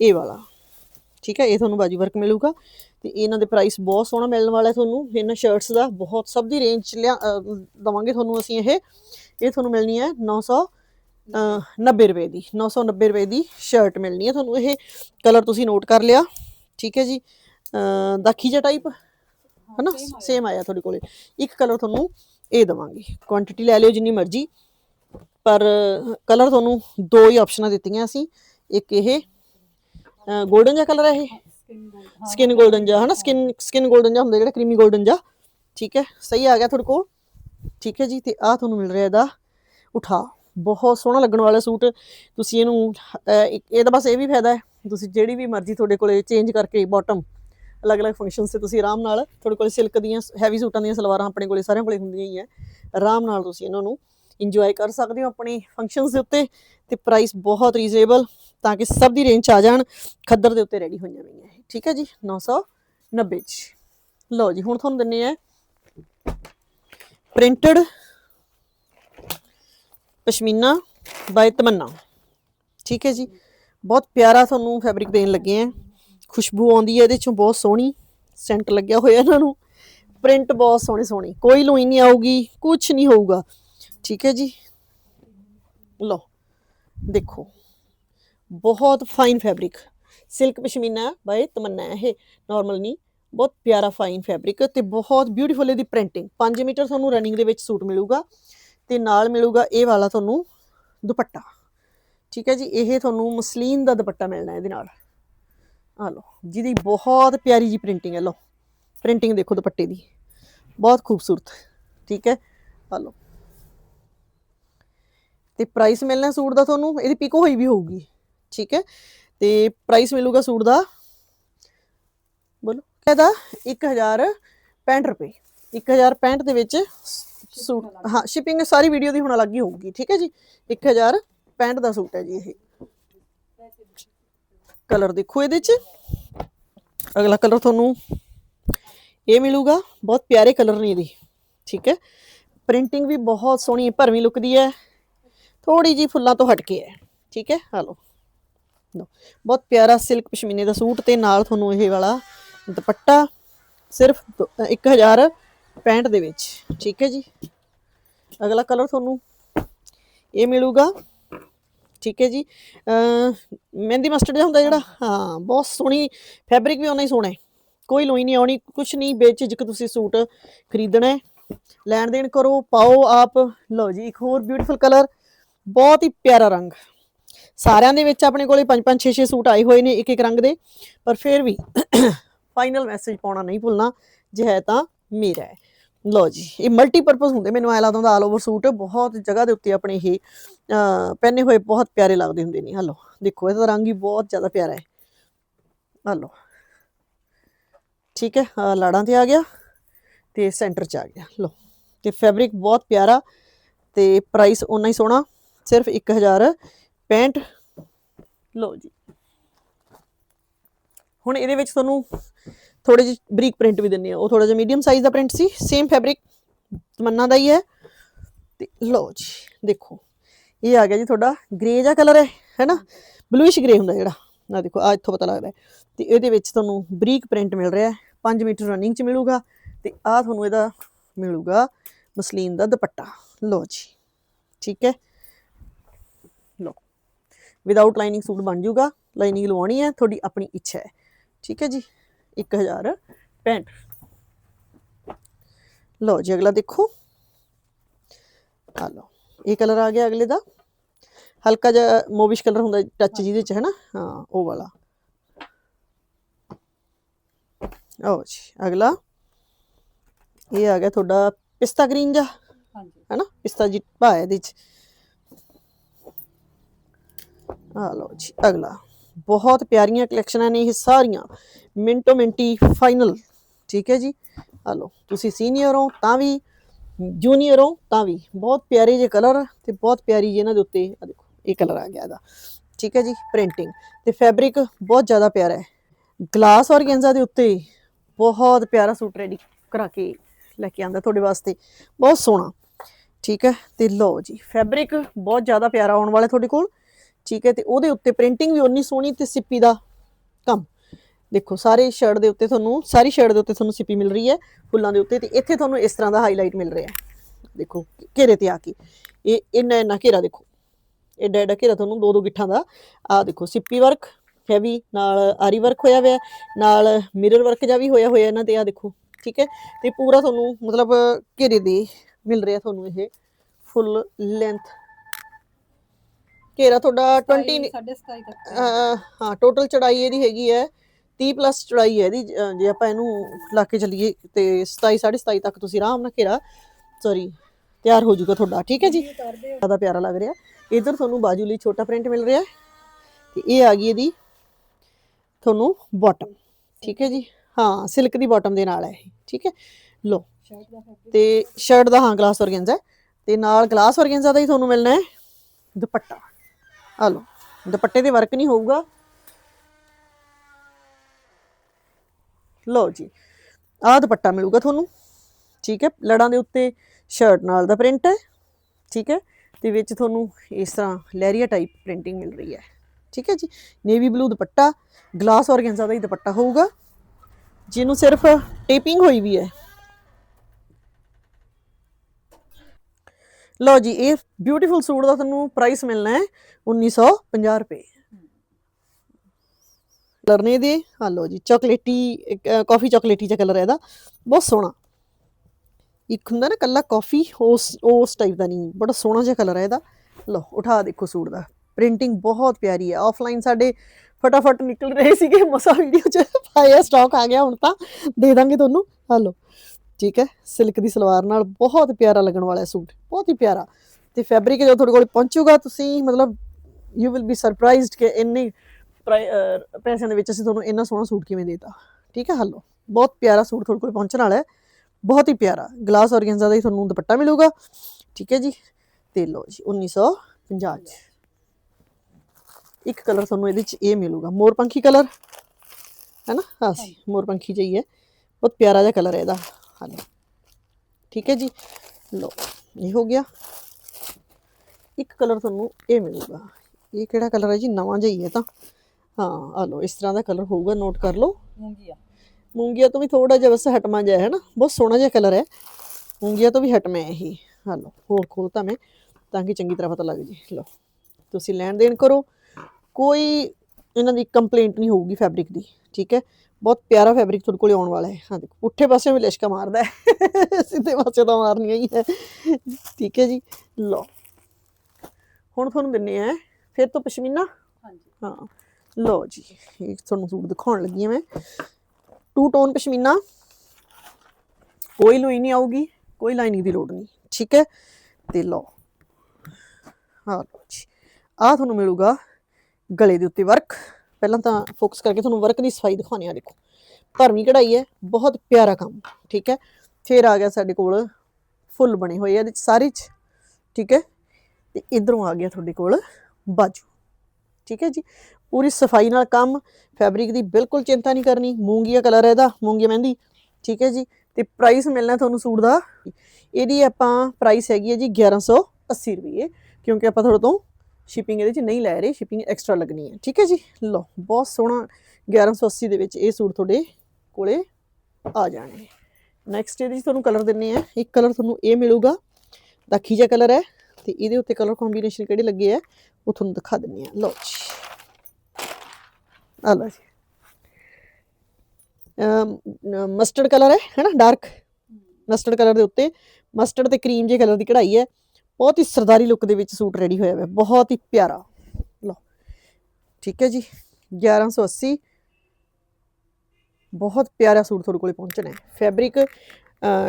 ਇਹ ਵਾਲਾ। ਠੀਕ ਹੈ? ਇਹ ਤੁਹਾਨੂੰ ਬਾਜੂ ਵਰਕ ਮਿਲੂਗਾ। ਤੇ ਇਹਨਾਂ ਦੇ ਪ੍ਰਾਈਸ ਬਹੁਤ ਸੋਹਣਾ ਮਿਲਣ ਵਾਲਾ ਤੁਹਾਨੂੰ। ਇਹਨਾਂ ਸ਼ਰਟਸ ਦਾ ਬਹੁਤ ਸਭ ਦੀ ਰੇਂਜ ਚ ਲਿਆ ਅਹ, ਦਵਾਂਗੇ ਤੁਹਾਨੂੰ ਅਸੀਂ ਇਹ। ਇਹ ਤੁਹਾਨੂੰ ਮਿਲਣੀ ਹੈ 900 ਅਹ, 90 ਰੁਪਏ ਦੀ 990 ਰੁਪਏ ਦੀ ਸ਼ਰਟ ਮਿਲਣੀ ਹੈ ਤੁਹਾਨੂੰ ਇਹ ਕਲਰ ਤੁਸੀਂ ਨੋਟ ਕਰ ਲਿਆ ਠੀਕ ਹੈ ਜੀ। ਦਾਖੀ ਜਿਹਾ ਟਾਈਪ ਹਨਾ? ਸੇਮ ਆਇਆ। ਤੁਹਾਡੇ ਕੋਲੇ। ਇੱਕ ਕਲਰ ਤੁਹਾਨੂੰ ਇਹ ਦਵਾਂਗੇ ਕੁਆਂਟੀਟੀ ਲੈ ਲਿਓ ਜਿੰਨੀ ਮਰਜ਼ੀ ਪਰ ਕਲਰ ਤੁਹਾਨੂੰ ਦੋ ਹੀ ਆਪਸ਼ਨਾਂ ਦਿੱਤੀਆਂ ਅਸੀਂ ਇੱਕ ਇਹ ਗੋਲਡਨ ਜਿਹਾ ਕਲਰ ਹੈ ਇਹ? ਸਕਿਨ ਗੋਲਡਨ ਜਿਹਾ ਹਨਾ? ਸਕਿਨ ਸਕਿਨ ਗੋਲਡਨ ਜਿਹਾ ਹੁੰਦਾ ਜਿਹੜਾ ਕ੍ਰੀਮੀ ਗੋਲਡਨ ਜਿਹਾ ਠੀਕ ਹੈ? ਸਹੀ ਆ ਗਿਆ ਤੁਹਾਡੇ ਕੋਲ ਠੀਕ ਹੈ ਜੀ ਤੇ ਆ ਤੁਹਾਨੂੰ ਮਿਲ ਰਿਹਾ ਇਹਦਾ ਉਠਾ ਬਹੁਤ ਸੋਹਣਾ ਲੱਗਣ ਵਾਲਾ ਸੂਟ। ਤੁਸੀਂ ਇਹਨੂੰ ਇਹਦਾ ਬਸ ਇਹ ਵੀ ਫਾਇਦਾ ਹੈ। ਤੁਸੀਂ ਜਿਹੜੀ ਵੀ ਮਰਜ਼ੀ ਤੁਹਾਡੇ ਕੋਲੇ ਚੇਂਜ ਕਰਕੇ ਬਾਟਮ ਅਲੱਗ-ਅਲੱਗ ਫੰਕਸ਼ਨਸ ਤੇ ਤੁਸੀਂ ਆਰਾਮ ਨਾਲ ਤੁਹਾਡੇ ਕੋਲੇ ਸਿਲਕ ਦੀਆਂ ਹੈਵੀ ਸੂਟਾਂ ਦੀਆਂ ਸਲਵਾਰਾਂ ਆਪਣੇ ਕੋਲੇ ਸਾਰਿਆਂ ਕੋਲੇ ਹੁੰਦੀਆਂ ਹੀ ਹੈ। ਆਰਾਮ ਨਾਲ ਤੁਸੀਂ ਇਹਨਾਂ ਨੂੰ ਇੰਜੋਏ ਕਰ ਸਕਦੇ ਹੋ ਆਪਣੇ ਫੰਕਸ਼ਨਸ ਦੇ ਉੱਤੇ ਤੇ ਪ੍ਰਾਈਸ ਬਹੁਤ ਰੀਜ਼ਨੇਬਲ ਤਾਂ ਕਿ ਸਭ ਦੀ ਰੇਂਜ 'ਚ ਆ ਜਾਣ, ਖੱਦਰ ਦੇ ਉੱਤੇ ਰੈਡੀ ਹੋਈਆਂ ਹੋਈਆਂ ਇਹ। ਠੀਕ ਹੈ ਜੀ 990 ਚ। ਲਓ ਜੀ, ਹੁਣ ਤੁਹਾਨੂੰ ਦਿੰਨੇ ਆ ਪ੍ਰਿੰਟਡ ਪਸ਼ਮੀਨਾ ਬਾਏ ਤਮੰਨਾ। ਠੀਕ ਹੈ ਜੀ। ਬਹੁਤ ਪਿਆਰਾ ਤੁਹਾਨੂੰ ਫੈਬਰਿਕ ਦੇਣ ਲੱਗੇ ਆ ਖੁਸ਼ਬੂ ਆਉਂਦੀ ਹੈ, ਇਹਦੇ ਚੋਂ ਬਹੁਤ ਸੋਹਣੀ ਸੈਂਟ ਲੱਗਿਆ ਹੋਇਆ ਇਹਨਾਂ ਨੂੰ। ਪ੍ਰਿੰਟ ਬਹੁਤ ਸੋਹਣੇ ਸੋਹਣੇ। ਕੋਈ ਲੋਈ ਨਹੀਂ ਆਊਗੀ ਕੁਝ ਨਹੀਂ ਹੋਊਗਾ। ਠੀਕ ਹੈ ਜੀ। ਲਓ, ਦੇਖੋ। ਬਹੁਤ fine fabric silk pashmina by Tamanna ਇਹ। ਨਾਰਮਲ ਨਹੀਂ। ਬਹੁਤ ਪਿਆਰਾ ਫਾਈਨ ਫੈਬਰਿਕ ਤੇ ਬਹੁਤ ਬਿਊਟੀਫੁਲ ਇਹਦੀ ਪ੍ਰਿੰਟਿੰਗ 5 ਮੀਟਰ ਤੁਹਾਨੂੰ ਰਨਿੰਗ ਦੇ ਵਿੱਚ ਸੂਟ ਮਿਲੂਗਾ। ਤੇ ਨਾਲ ਮਿਲੂਗਾ ਇਹ ਵਾਲਾ ਤੁਹਾਨੂੰ ਦੁਪੱਟਾ। ਠੀਕ ਹੈ ਜੀ, ਇਹ ਤੁਹਾਨੂੰ ਮਸਲੀਨ ਦਾ ਦੁਪੱਟਾ ਮਿਲਣਾ ਇਹਦੇ ਨਾਲ। ਆ ਲਓ, ਜਿਹਦੀ ਬਹੁਤ ਪਿਆਰੀ ਜੀ ਪ੍ਰਿੰਟਿੰਗ ਹੈ, ਲਓ। ਪ੍ਰਿੰਟਿੰਗ ਦੇਖੋ ਦੁਪੱਟੇ ਦੀ। ਬਹੁਤ ਖੂਬਸੂਰਤ। ਠੀਕ ਹੈ ਆ ਲਓ। ਤੇ ਪ੍ਰਾਈਸ ਮਿਲਣਾ ਸੂਟ ਦਾ ਤੁਹਾਨੂੰ, ਇਹਦੀ ਪਿਕੋ ਹੋਈ ਵੀ ਹੋਊਗੀ। ਠੀਕ ਹੈ, ਤੇ ਪ੍ਰਾਈਸ ਮਿਲੂਗਾ ਸੂਟ ਦਾ, ਬੋਲੋ, ਇਹਦਾ 1065 ਰੁਪਏ। 1065 ਦੇ ਵਿੱਚ ਸੂਟ ਹਾਂ ਸ਼ਿਪਿੰਗ ਸਾਰੀ ਵੀਡੀਓ ਦੀ ਹੁਣ ਅਲੱਗ ਹੀ ਹੋਊਗੀ ਠੀਕ ਹੈ ਜੀ? 1065 ਦਾ ਸੂਟ ਹੈ ਜੀ ਇਹ। ਕਲਰ ਦੇਖੋ ਇਹਦੇ ਚ। ਅਗਲਾ ਕਲਰ ਤੁਹਾਨੂੰ ਇਹ ਮਿਲੂਗਾ। ਬਹੁਤ ਪਿਆਰੇ ਕਲਰ ਨੇ ਇਹਦੇ ਠੀਕ ਹੈ? ਪ੍ਰਿੰਟਿੰਗ ਵੀ ਬਹੁਤ ਸੋਹਣੀ ਭਰਵੀਂ ਲੁੱਕ ਦੀ ਹੈ। ਥੋੜੀ ਜੀ ਫੁੱਲਾਂ ਤੋਂ ਹਟ ਕੇ ਹੈ ਠੀਕ ਹੈ? ਲਓ। ਬਹੁਤ ਪਿਆਰਾ ਸਿਲਕ ਪਸ਼ਮੀਨੇ ਦਾ ਸੂਟ ਤੇ ਨਾਲ ਤੁਹਾਨੂੰ ਇਹ ਵਾਲਾ ਦੁਪੱਟਾ ਸਿਰਫ ਦੋ- ਅ, 1065 ਦੇ ਵਿੱਚ ਠੀਕ ਹੈ ਜੀ? ਅਗਲਾ ਕਲਰ ਤੁਹਾਨੂੰ ਇਹ ਮਿਲੂਗਾ ਠੀਕ ਹੈ ਜੀ? ਮਹਿੰਦੀ ਮਸਟਰਡ ਜਿਹਾ ਹੁੰਦਾ ਜਿਹੜਾ? ਹਾਂ ਬਹੁਤ ਸੋਹਣੀ ਫੈਬਰਿਕ ਵੀ ਉਹਨਾਂ ਹੀ ਸੋਹਣਾ ਹੈ। ਕੋਈ ਲੋਈ ਨਹੀਂ ਆਉਣੀ ਕੁਝ ਨਹੀਂ ਬੇਝਿਜਕ ਤੁਸੀਂ ਸੂਟ ਖਰੀਦਣਾ ਹੈ। ਲੈਣ ਦੇਣ ਕਰੋ ਪਾਓ ਆਪ। ਲਓ ਜੀ ਇੱਕ ਹੋਰ ਬਿਊਟੀਫੁਲ ਕਲਰ ਬਹੁਤ ਹੀ ਪਿਆਰਾ ਰੰਗ। ਸਾਰਿਆਂ ਦੇ ਵਿੱਚ ਆਪਣੇ ਕੋਲੇ 5 5 6 6 ਸੂਟ ਆਏ ਹੋਏ ਨੇ ਇੱਕ ਇੱਕ ਰੰਗ ਦੇ। ਪਰ ਫਿਰ ਵੀ *coughs* ਫਾਈਨਲ ਮੈਸੇਜ ਪਾਉਣਾ ਨਹੀਂ ਭੁੱਲਣਾ ਜੇ ਹੈ ਤਾਂ ਮੇਰਾ ਹੈ। ਲਓ ਜੀ, ਇਹ ਮਲਟੀਪਰਪਸ ਹੁੰਦੇ, ਮੈਨੂੰ ਐ ਲੱਗਦਾ ਹੁੰਦਾ ਆਲ ਓਵਰ ਸੂਟ ਬਹੁਤ ਜਗ੍ਹਾ ਦੇ ਉੱਤੇ ਆਪਣੇ ਇਹ ਪਹਿਨੇ ਹੋਏ ਬਹੁਤ ਪਿਆਰੇ ਲੱਗਦੇ ਹੁੰਦੇ ਨੇ, ਹਲੋ, ਦੇਖੋ, ਇਹਦਾ ਰੰਗ ਹੀ ਬਹੁਤ ਜ਼ਿਆਦਾ ਪਿਆਰਾ ਹੈ। ਹਲੋ, ਠੀਕ ਹੈ ਲਾੜਾਂ ਤੇ ਆ ਗਿਆ ਤੇ ਸੈਂਟਰ ਚ ਆ ਗਿਆ, ਲਓ, ਤੇ ਫੈਬਰਿਕ ਬਹੁਤ ਪਿਆਰਾ ਤੇ ਪ੍ਰਾਈਸ ਓਨਾ ਹੀ ਸੋਹਣਾ, ਸਿਰਫ 1065 ਲਓ ਜੀ। ਹੁਣ ਇਹਦੇ ਵਿੱਚ ਤੁਹਾਨੂੰ ਥੋੜੇ ਜਿਹੇ ਬਰੀਕ ਪ੍ਰਿੰਟ ਵੀ ਦਿੰਨੇ ਆ ਉਹ ਥੋੜਾ ਜਿਹਾ ਮੀਡੀਅਮ ਸਾਈਜ਼ ਦਾ ਪ੍ਰਿੰਟ ਸੀ ਸੇਮ ਫੈਬਰਿਕ ਤਮੰਨਾ ਦਾ ਹੀ ਹੈ। ਤੇ ਲਓ ਜੀ, ਦੇਖੋ, ਇਹ ਆ ਗਿਆ ਜੀ ਤੁਹਾਡਾ ਗ੍ਰੇ ਜਿਹਾ ਕਲਰ ਹੈ, ਹੈਨਾ? ਬਲੂਇਸ਼ ਗ੍ਰੇ ਹੁੰਦਾ ਜਿਹੜਾ। ਨਾ ਦੇਖੋ ਆ ਇੱਥੋਂ ਪਤਾ ਲੱਗਦਾ ਹੈ। ਤੇ ਇਹਦੇ ਵਿੱਚ ਤੁਹਾਨੂੰ ਬਰੀਕ ਪ੍ਰਿੰਟ ਮਿਲ ਰਿਹਾ ਹੈ। 5 ਮੀਟਰ ਰਨਿੰਗ ਚ ਮਿਲੂਗਾ ਤੇ ਆ ਤੁਹਾਨੂੰ ਇਹਦਾ ਮਿਲੂਗਾ ਮਸਲੀਨ ਦਾ ਦੁਪੱਟਾ। ਲਓ ਜੀ, ਠੀਕ ਹੈ? ਲਓ ਵਿਦਆਊਟ ਲਾਈਨਿੰਗ ਸੂਟ ਬਣ ਜਾਊਗਾ। ਲਾਈਨਿੰਗ ਲਵਾਉਣੀ ਹੈ, ਤੁਹਾਡੀ ਆਪਣੀ ਇੱਛਾ ਹੈ। ਠੀਕ ਹੈ ਜੀ? 1065 ਲਓ ਜੀ ਅਗਲਾ ਦੇਖੋ। ਆ ਲਓ ਇਹ ਕਲਰ ਆ ਗਿਆ ਅਗਲੇ ਦਾ। ਹਲਕਾ ਜਿਹਾ ਮੋਵਿਸ਼ ਕਲਰ ਹੁੰਦਾ ਟੱਚ ਜਿਹਦੇ ਚ ਹੈ ਨਾ ਹਾਂ ਉਹ ਵਾਲਾ। ਆਓ ਜੀ ਅਗਲਾ। ਇਹ ਆ ਗਿਆ ਤੁਹਾਡਾ ਪਿਸਤਾ ਗ੍ਰੀਨ ਜਿਹਾ ਹਾਂਜੀ। ਹੈ ਨਾ ਪਿਸਤਾ ਜੀ ਭਾ ਇਹਦੇ ਚ। ਆ ਲਓ ਜੀ ਅਗਲਾ। ਬਹੁਤ ਪਿਆਰੀਆਂ ਕਲੈਕਸ਼ਨਾਂ ਨੇ ਇਹ ਸਾਰੀਆਂ। ਮਿੰਟੋ ਮਿੰਟੀ ਫਾਈਨਲ ਠੀਕ ਹੈ ਜੀ? ਆ ਲਓ ਤੁਸੀਂ ਸੀਨੀਅਰ ਹੋ, ਤਾਂ ਵੀ ਜੂਨੀਅਰ ਹੋ, ਤਾਂ ਵੀ। ਬਹੁਤ ਪਿਆਰੇ ਜੇ ਕਲਰ ਤੇ ਬਹੁਤ ਪਿਆਰੀ ਜੇ ਇਹਨਾਂ ਦੇ ਉੱਤੇ ਆ ਦੇਖੋ, ਇਹ ਕਲਰ ਆ ਗਿਆ ਇਹਦਾ। ਠੀਕ ਹੈ ਜੀ? ਪ੍ਰਿੰਟਿੰਗ ਤੇ ਫੈਬਰਿਕ ਬਹੁਤ ਜ਼ਿਆਦਾ ਪਿਆਰਾ ਹੈ। ਗਲਾਸ ਔਰਗੈਂਜ਼ਾ ਦੇ ਉੱਤੇ ਬਹੁਤ ਪਿਆਰਾ ਸੂਟ ਰੈਡੀ ਕਰਾ ਕੇ ਲੈ ਕੇ ਆਂਦਾ ਤੁਹਾਡੇ ਵਾਸਤੇ। ਬਹੁਤ ਸੋਹਣਾ। ਠੀਕ ਹੈ? ਤੇ ਲਓ ਜੀ ਫੈਬਰਿਕ ਬਹੁਤ ਜ਼ਿਆਦਾ ਪਿਆਰਾ ਆਉਣ ਵਾਲਾ ਤੁਹਾਡੇ ਕੋਲ। ਠੀਕ ਹੈ, ਤੇ ਉਹਦੇ ਉੱਤੇ ਪ੍ਰਿੰਟਿੰਗ ਵੀ ਉਨੀ ਸੋਹਣੀ ਤੇ ਸਿੱਪੀ ਦਾ ਕੰਮ। ਦੇਖੋ, ਸਾਰੇ ਸ਼ਰਟ ਦੇ ਉੱਤੇ ਤੁਹਾਨੂੰ, ਸਾਰੀ ਸ਼ਰਟ ਦੇ ਉੱਤੇ ਤੁਹਾਨੂੰ ਸਿੱਪੀ ਮਿਲ ਰਹੀ ਹੈ, ਫੁੱਲਾਂ ਦੇ ਉੱਤੇ, ਤੇ ਇੱਥੇ ਤੁਹਾਨੂੰ ਇਸ ਤਰ੍ਹਾਂ ਦਾ ਹਾਈਲਾਈਟ ਮਿਲ ਰਿਹਾ ਦੇਖੋ, ਘੇਰੇ ਤੇ ਆ ਕੇ। ਇਹ, ਇੰਨਾ ਇੰਨਾ ਘੇਰਾ ਦੇਖੋ। ਐਡਾ ਐਡਾ ਘੇਰਾ ਤੁਹਾਨੂੰ, ਦੋ ਦੋ ਗਿੱਠਾਂ ਦਾ। ਆ ਦੇਖੋ, ਸਿੱਪੀ ਵਰਕ ਹੈਵੀ ਨਾਲ ਆਰੀ ਵਰਕ ਹੋਇਆ ਹੋਇਆ, ਨਾਲ ਮਿਰਰ ਵਰਕ ਜਾਂ ਵੀ ਹੋਇਆ ਹੋਇਆ ਇਹਨਾਂ ਤੇ ਆ ਦੇਖੋ, ਠੀਕ ਹੈ। ਤੇ ਪੂਰਾ ਤੁਹਾਨੂੰ, ਮਤਲਬ ਘੇਰੇ ਦੇ ਮਿਲ ਰਿਹਾ ਤੁਹਾਨੂੰ ਇਹ ਫੁੱਲ ਲੈਂਥ ਘੇਰਾ ਤੁਹਾਡਾ 20 ਨੀ- 27 ਤੱਕ ਅਹ ਹਾਂ ਟੋਟਲ ਚੜਾਈ ਇਹਦੀ ਹੈਗੀ ਹੈ 30 ਪਲੱਸ ਚੜਾਈ ਹੈ ਇਹਦੀ ਅਹ ਜੇ ਆਪਾਂ ਇਹਨੂੰ ਲਾ ਕੇ ਚੱਲੀਏ ਤੇ 27 27.5 ਤੱਕ ਤੁਸੀਂ ਆਰਾਮ ਨਾਲ ਘੇਰਾ ਸੌਰੀ ਤਿਆਰ ਹੋ ਜਾਊਗਾ ਤੁਹਾਡਾ ਠੀਕ ਹੈ ਜੀ? ਜ਼ਿਆਦਾ ਪਿਆਰਾ ਲੱਗ ਰਿਹਾ। ਇਧਰ ਤੁਹਾਨੂੰ ਬਾਜੂ ਲਈ ਛੋਟਾ ਪ੍ਰਿੰਟ ਮਿਲ ਰਿਹਾ ਹੈ। ਤੇ ਇਹ ਆ ਗਈ ਇਹਦੀ ਤੁਹਾਨੂੰ ਬਾਟਮ ਠੀਕ ਹੈ ਜੀ? ਹਾਂ ਸਿਲਕ ਦੀ ਬਾਟਮ ਦੇ ਨਾਲ ਹੈ ਇਹ ਠੀਕ ਹੈ? ਲੋ ਸ਼ਰਟ ਦਾ ਤੇ ਸ਼ਰਟ ਦਾ ਹਾਂ ਗਲਾਸ ਔਰਗੈਂਜ਼ਾ ਹੈ। ਤੇ ਨਾਲ ਗਲਾਸ ਔਰਗੈਂਜ਼ਾ ਦਾ ਹੀ ਤੁਹਾਨੂੰ ਮਿਲਣਾ ਹੈ। ਦੁਪੱਟਾ। ਆ ਲੋ ਦੁਪੱਟੇ ਤੇ ਵਰਕ ਨਹੀਂ ਹੋਊਗਾ। ਲੋ ਜੀ, ਆਹ ਦੁਪੱਟਾ ਮਿਲੂਗਾ ਤੁਹਾਨੂੰ, ਠੀਕ ਹੈ? ਲੜਾਂ ਦੇ ਉੱਤੇ ਸ਼ਰਟ ਨਾਲ ਦਾ ਪ੍ਰਿੰਟ ਹੈ, ਠੀਕ ਹੈ? ਤੇ ਵਿੱਚ ਤੁਹਾਨੂੰ ਇਸ ਤਰ੍ਹਾਂ ਲੈਰੀਆ ਟਾਈਪ ਪ੍ਰਿੰਟਿੰਗ ਮਿਲ ਰਹੀ ਹੈ, ਠੀਕ ਹੈ ਜੀ? Navy blue dupatta glass organza ਦਾ ਹੀ ਦੁਪੱਟਾ ਹੋਊਗਾ, ਜਿਹਨੂੰ ਸਿਰਫ ਟੇਪਿੰਗ ਹੋਈ ਵੀ ਹੈ। ਲਓ ਜੀ, ਇਹ ਬਿਊਟੀਫੁਲ ਸੂਟ ਦਾ ਤੁਹਾਨੂੰ ਪ੍ਰਾਈਸ ਮਿਲਣਾ ਹੈ 1950 ਰੁਪਏ। ਕਲਰ ਨੇ ਦੇ ਹਾਂ ਲਓ ਜੀ ਚਾਕਲੇਟੀ ਕਾਫੀ ਚਾਕਲੇਟੀ ਜਿਹਾ ਕਲਰ ਹੈ ਇਹਦਾ। ਬਹੁਤ ਸੋਹਣਾ। ਇੱਕ ਹੁੰਦਾ ਨਾ ਕੱਲਾ ਕਾਫੀ ਉਸ ਉਸ ਟਾਈਪ ਦਾ ਨਹੀਂ, ਬੜਾ ਸੋਹਣਾ ਜਿਹਾ ਕਲਰ ਹੈ ਇਹਦਾ। ਲਓ, ਉਠਾ ਦੇਖੋ ਸੂਟ ਦਾ। ਪ੍ਰਿੰਟਿੰਗ ਬਹੁਤ ਪਿਆਰੀ ਹੈ। ਆਫਲਾਈਨ ਸਾਡੇ ਫਟਾਫਟ ਨਿਕਲ ਰਹੇ ਸੀਗੇ। ਮਸਾ ਵੀਡੀਓ ਚ ਪਾਇਆ ਸਟਾਕ ਆ ਗਿਆ, ਹੁਣ ਤਾਂ ਦੇ ਦਾਂਗੇ ਤੁਹਾਨੂੰ। ਹਾਂ ਠੀਕ ਹੈ? ਸਿਲਕ ਦੀ ਸਲਵਾਰ ਨਾਲ ਬਹੁਤ ਪਿਆਰਾ ਲੱਗਣ ਵਾਲਾ ਸੂਟ, ਬਹੁਤ ਹੀ ਪਿਆਰਾ। ਤੇ ਫੈਬਰਿਕ ਜਦੋਂ ਤੁਹਾਡੇ ਕੋਲ ਪਹੁੰਚੂਗਾ ਤੁਸੀਂ, ਮਤਲਬ ਯੂ ਵਿਲ ਬੀ ਸਰਪ੍ਰਾਈਜ਼ਡ ਕਿ ਇੰਨੇ ਪ੍ਰਾਈ- ਪੈਸਿਆਂ ਦੇ ਵਿੱਚ ਅਸੀਂ ਤੁਹਾਨੂੰ ਇੰਨਾ ਸੋਹਣਾ ਸੂਟ ਕਿਵੇਂ ਦੇਤਾ। ਠੀਕ ਹੈ ਹਲੋ? ਬਹੁਤ ਪਿਆਰਾ ਸੂਟ ਤੁਹਾਡੇ ਕੋਲ ਪਹੁੰਚਣ ਵਾਲਾ ਹੈ। ਬਹੁਤ ਹੀ ਪਿਆਰਾ। ਗਲਾਸ ਔਰਗੈਂਜ਼ਾ ਦਾ ਹੀ ਤੁਹਾਨੂੰ ਦੁਪੱਟਾ ਮਿਲੂਗਾ। ਠੀਕ ਹੈ ਜੀ? ਤੇ ਲਓ ਜੀ 1950 ਚ। ਇੱਕ ਕਲਰ ਤੁਹਾਨੂੰ ਇਹਦੇ ਚ ਇਹ ਮਿਲੂਗਾ। ਮੋਰਪੰਖੀ ਕਲਰ। ਹੈ ਨਾ? ਹਾਂ, ਮੋਰਪੰਖੀ ਜਿਹੀ ਹੈ। ਬਹੁਤ ਪਿਆਰਾ ਜਿਹਾ ਕਲਰ ਹੈ ਇਹਦਾ। ਹਾਂਜੀ ਠੀਕ ਹੈ ਜੀ? ਲਓ ਇਹ ਹੋ ਗਿਆ। ਇੱਕ ਕਲਰ ਤੁਹਾਨੂੰ ਇਹ ਮਿਲੂਗਾ। ਇਹ ਕਿਹੜਾ ਕਲਰ ਹੈ ਜੀ? ਨਵਾਂ ਜਿਹਾ ਹੀ ਹੈ ਤਾਂ। ਹਾਂ ਆ ਲਓ ਇਸ ਤਰ੍ਹਾਂ ਦਾ ਕਲਰ ਹੋਊਗਾ ਨੋਟ ਕਰ ਲਓ। ਮੂੰਗੀ ਆ ਮੂੰਗੀਆ ਤੋਂ ਵੀ ਥੋੜਾ ਜਿਹਾ ਬਸ ਹਟਮਾ ਜਿਹਾ ਹੈ ਨਾ। ਬਹੁਤ ਸੋਹਣਾ ਜਿਹਾ ਕਲਰ ਹੈ। ਮੂੰਗੀਆ ਤੋਂ ਵੀ ਹਟਮਾ ਹੈ ਇਹ। ਹਾਂ ਲਓ ਹੋਰ ਖੋਲਤਾ ਮੈਂ ਤਾਂ ਕਿ ਚੰਗੀ ਤਰ੍ਹਾਂ ਪਤਾ ਲੱਗ ਜੇ। ਲਓ ਤੁਸੀਂ ਲੈਣ ਦੇਣ ਕਰੋ। ਕੋਈ ਇਹਨਾਂ ਦੀ ਕੰਪਲੇਂਟ ਨਹੀਂ ਹੋਊਗੀ ਫੈਬਰਿਕ ਦੀ ਠੀਕ ਹੈ? ਬਹੁਤ ਪਿਆਰਾ ਫੈਬਰਿਕ ਤੁਹਾਡੇ ਕੋਲ ਆਉਣ ਵਾਲਾ ਹੈ। ਹਾਂ ਦੇਖੋ ਪੁੱਠੇ ਪਾਸੇ ਵੀ ਲਿਸ਼ਕਾ ਮਾਰਦਾ ਹੈ। *laughs* ਸਿੱਧੇ ਪਾਸੇ ਤਾਂ ਮਾਰਨੀਆਂ ਹੀ ਹੈ। ਠੀਕ ਹੈ ਜੀ। ਲਓ। ਹੁਣ ਤੁਹਾਨੂੰ ਦਿੰਨੇ ਆ ਫਿਰ ਤੋਂ ਪਸ਼ਮੀਨਾ? ਹਾਂਜੀ। ਹਾਂ। ਲਓ ਜੀ ਇਹ ਤੁਹਾਨੂੰ ਸੂਟ ਦਿਖਾਉਣ ਲੱਗੀ ਹਾਂ ਮੈਂ। Two tone pashmina. ਕੋਈ ਲੋਈ ਨਹੀਂ ਆਊਗੀ ਕੋਈ ਲਾਈਨਿੰਗ ਦੀ ਲੋੜ ਨਹੀਂ। ਠੀਕ ਹੈ? ਤੇ ਲਓ। ਹਾਂ ਲਓ ਜੀ। ਆ ਤੁਹਾਨੂੰ ਮਿਲੂਗਾ ਗਲੇ ਦੇ ਉੱਤੇ ਵਰਕ ਪਹਿਲਾਂ ਤਾਂ ਫੋਕਸ ਕਰਕੇ ਤੁਹਾਨੂੰ ਵਰਕ ਦੀ ਸਫ਼ਾਈ ਦਿਖਾਉਣੀ ਆ ਦੇਖੋ। ਭਰਵੀਂ ਕਢਾਈ ਹੈ, ਬਹੁਤ ਪਿਆਰਾ ਕੰਮ, ਠੀਕ ਹੈ? ਫਿਰ ਆ ਗਿਆ ਸਾਡੇ ਕੋਲ ਫੁੱਲ ਬਣੇ ਹੋਏ ਆ ਇਹਦੇ ਸਾਰੇ ਚ, ਠੀਕ ਹੈ? ਤੇ ਇਧਰੋਂ ਆ ਗਿਆ ਤੁਹਾਡੇ ਕੋਲ ਬਾਜੂ, ਠੀਕ ਹੈ ਜੀ? ਪੂਰੀ ਸਫ਼ਾਈ ਨਾਲ ਕੰਮ ਫੈਬਰਿਕ ਦੀ ਬਿਲਕੁਲ ਚਿੰਤਾ ਨਹੀਂ ਕਰਨੀ, ਮੂੰਗੀਆ ਕਲਰ ਹੈ ਇਹਦਾ ਮੂੰਗੀ ਮਹਿੰਦੀ, ਠੀਕ ਹੈ ਜੀ? ਤੇ ਪ੍ਰਾਈਸ ਮਿਲਣਾ ਤੁਹਾਨੂੰ ਸੂਟ ਦਾ, ਇਹਦੀ ਆਪਾਂ ਪ੍ਰਾਈਸ ਹੈਗੀ ਹੈ ਜੀ 1180 ਰੁਪਏ, ਕਿਉਂਕਿ ਆਪਾਂ ਤੁਹਾਡੇ ਤੋਂ ਸ਼ਿਪਿੰਗ ਇਹਦੇ ਚ ਨਹੀਂ ਲੈ ਰਹੇ, ਸ਼ਿਪਿੰਗ ਐਕਸਟਰਾ ਲੱਗਣੀ ਹੈ। ਠੀਕ ਹੈ ਜੀ? ਲਓ, ਬਹੁਤ ਸੋਹਣਾ 1180 ਦੇ ਵਿੱਚ ਇਹ ਸੂਟ ਤੁਹਾਡੇ ਕੋਲੇ ਆ ਜਾਣੇ ਨੈਕਸਟ ਇਹਦੇ ਚ ਤੁਹਾਨੂੰ ਕਲਰ ਦਿੰਨੇ ਆ। ਇੱਕ ਕਲਰ ਤੁਹਾਨੂੰ ਇਹ ਮਿਲੂਗਾ ਦਾਖੀ ਜਿਹਾ ਕਲਰ ਹੈ ਤੇ ਇਹਦੇ ਉੱਤੇ ਕਲਰ ਕੰਬੀਨੇਸ਼ਨ ਕਿਹੜੇ ਲੱਗੇ ਆ, ਉਹ ਤੁਹਾਨੂੰ ਦਿਖਾ ਦਿੰਨੀ ਆ। ਲਓ ਜੀ। ਆ ਲਓ ਜੀ। ਮਸਟਰਡ ਕਲਰ ਹੈ, ਹੈਨਾ ਡਾਰਕ ਮਸਟਰਡ ਕਲਰ ਦੇ ਉੱਤੇ। ਮਸਟਰਡ ਤੇ ਕਰੀਮ ਜੇ ਕਲਰ ਦੀ ਕਢਾਈ ਹੈ। ਬਹੁਤ ਹੀ ਸਰਦਾਰੀ ਲੁੱਕ ਦੇ ਵਿੱਚ ਸੂਟ ਰੈਡੀ ਹੋਇਆ ਹੋਇਆ, ਬਹੁਤ ਹੀ ਪਿਆਰਾ। ਲਓ, ਠੀਕ ਹੈ ਜੀ 1180 ਬਹੁਤ ਪਿਆਰਾ ਸੂਟ ਤੁਹਾਡੇ ਕੋਲੇ ਪਹੁੰਚਣਾ ਹੈ। ਫੈਬਰਿਕ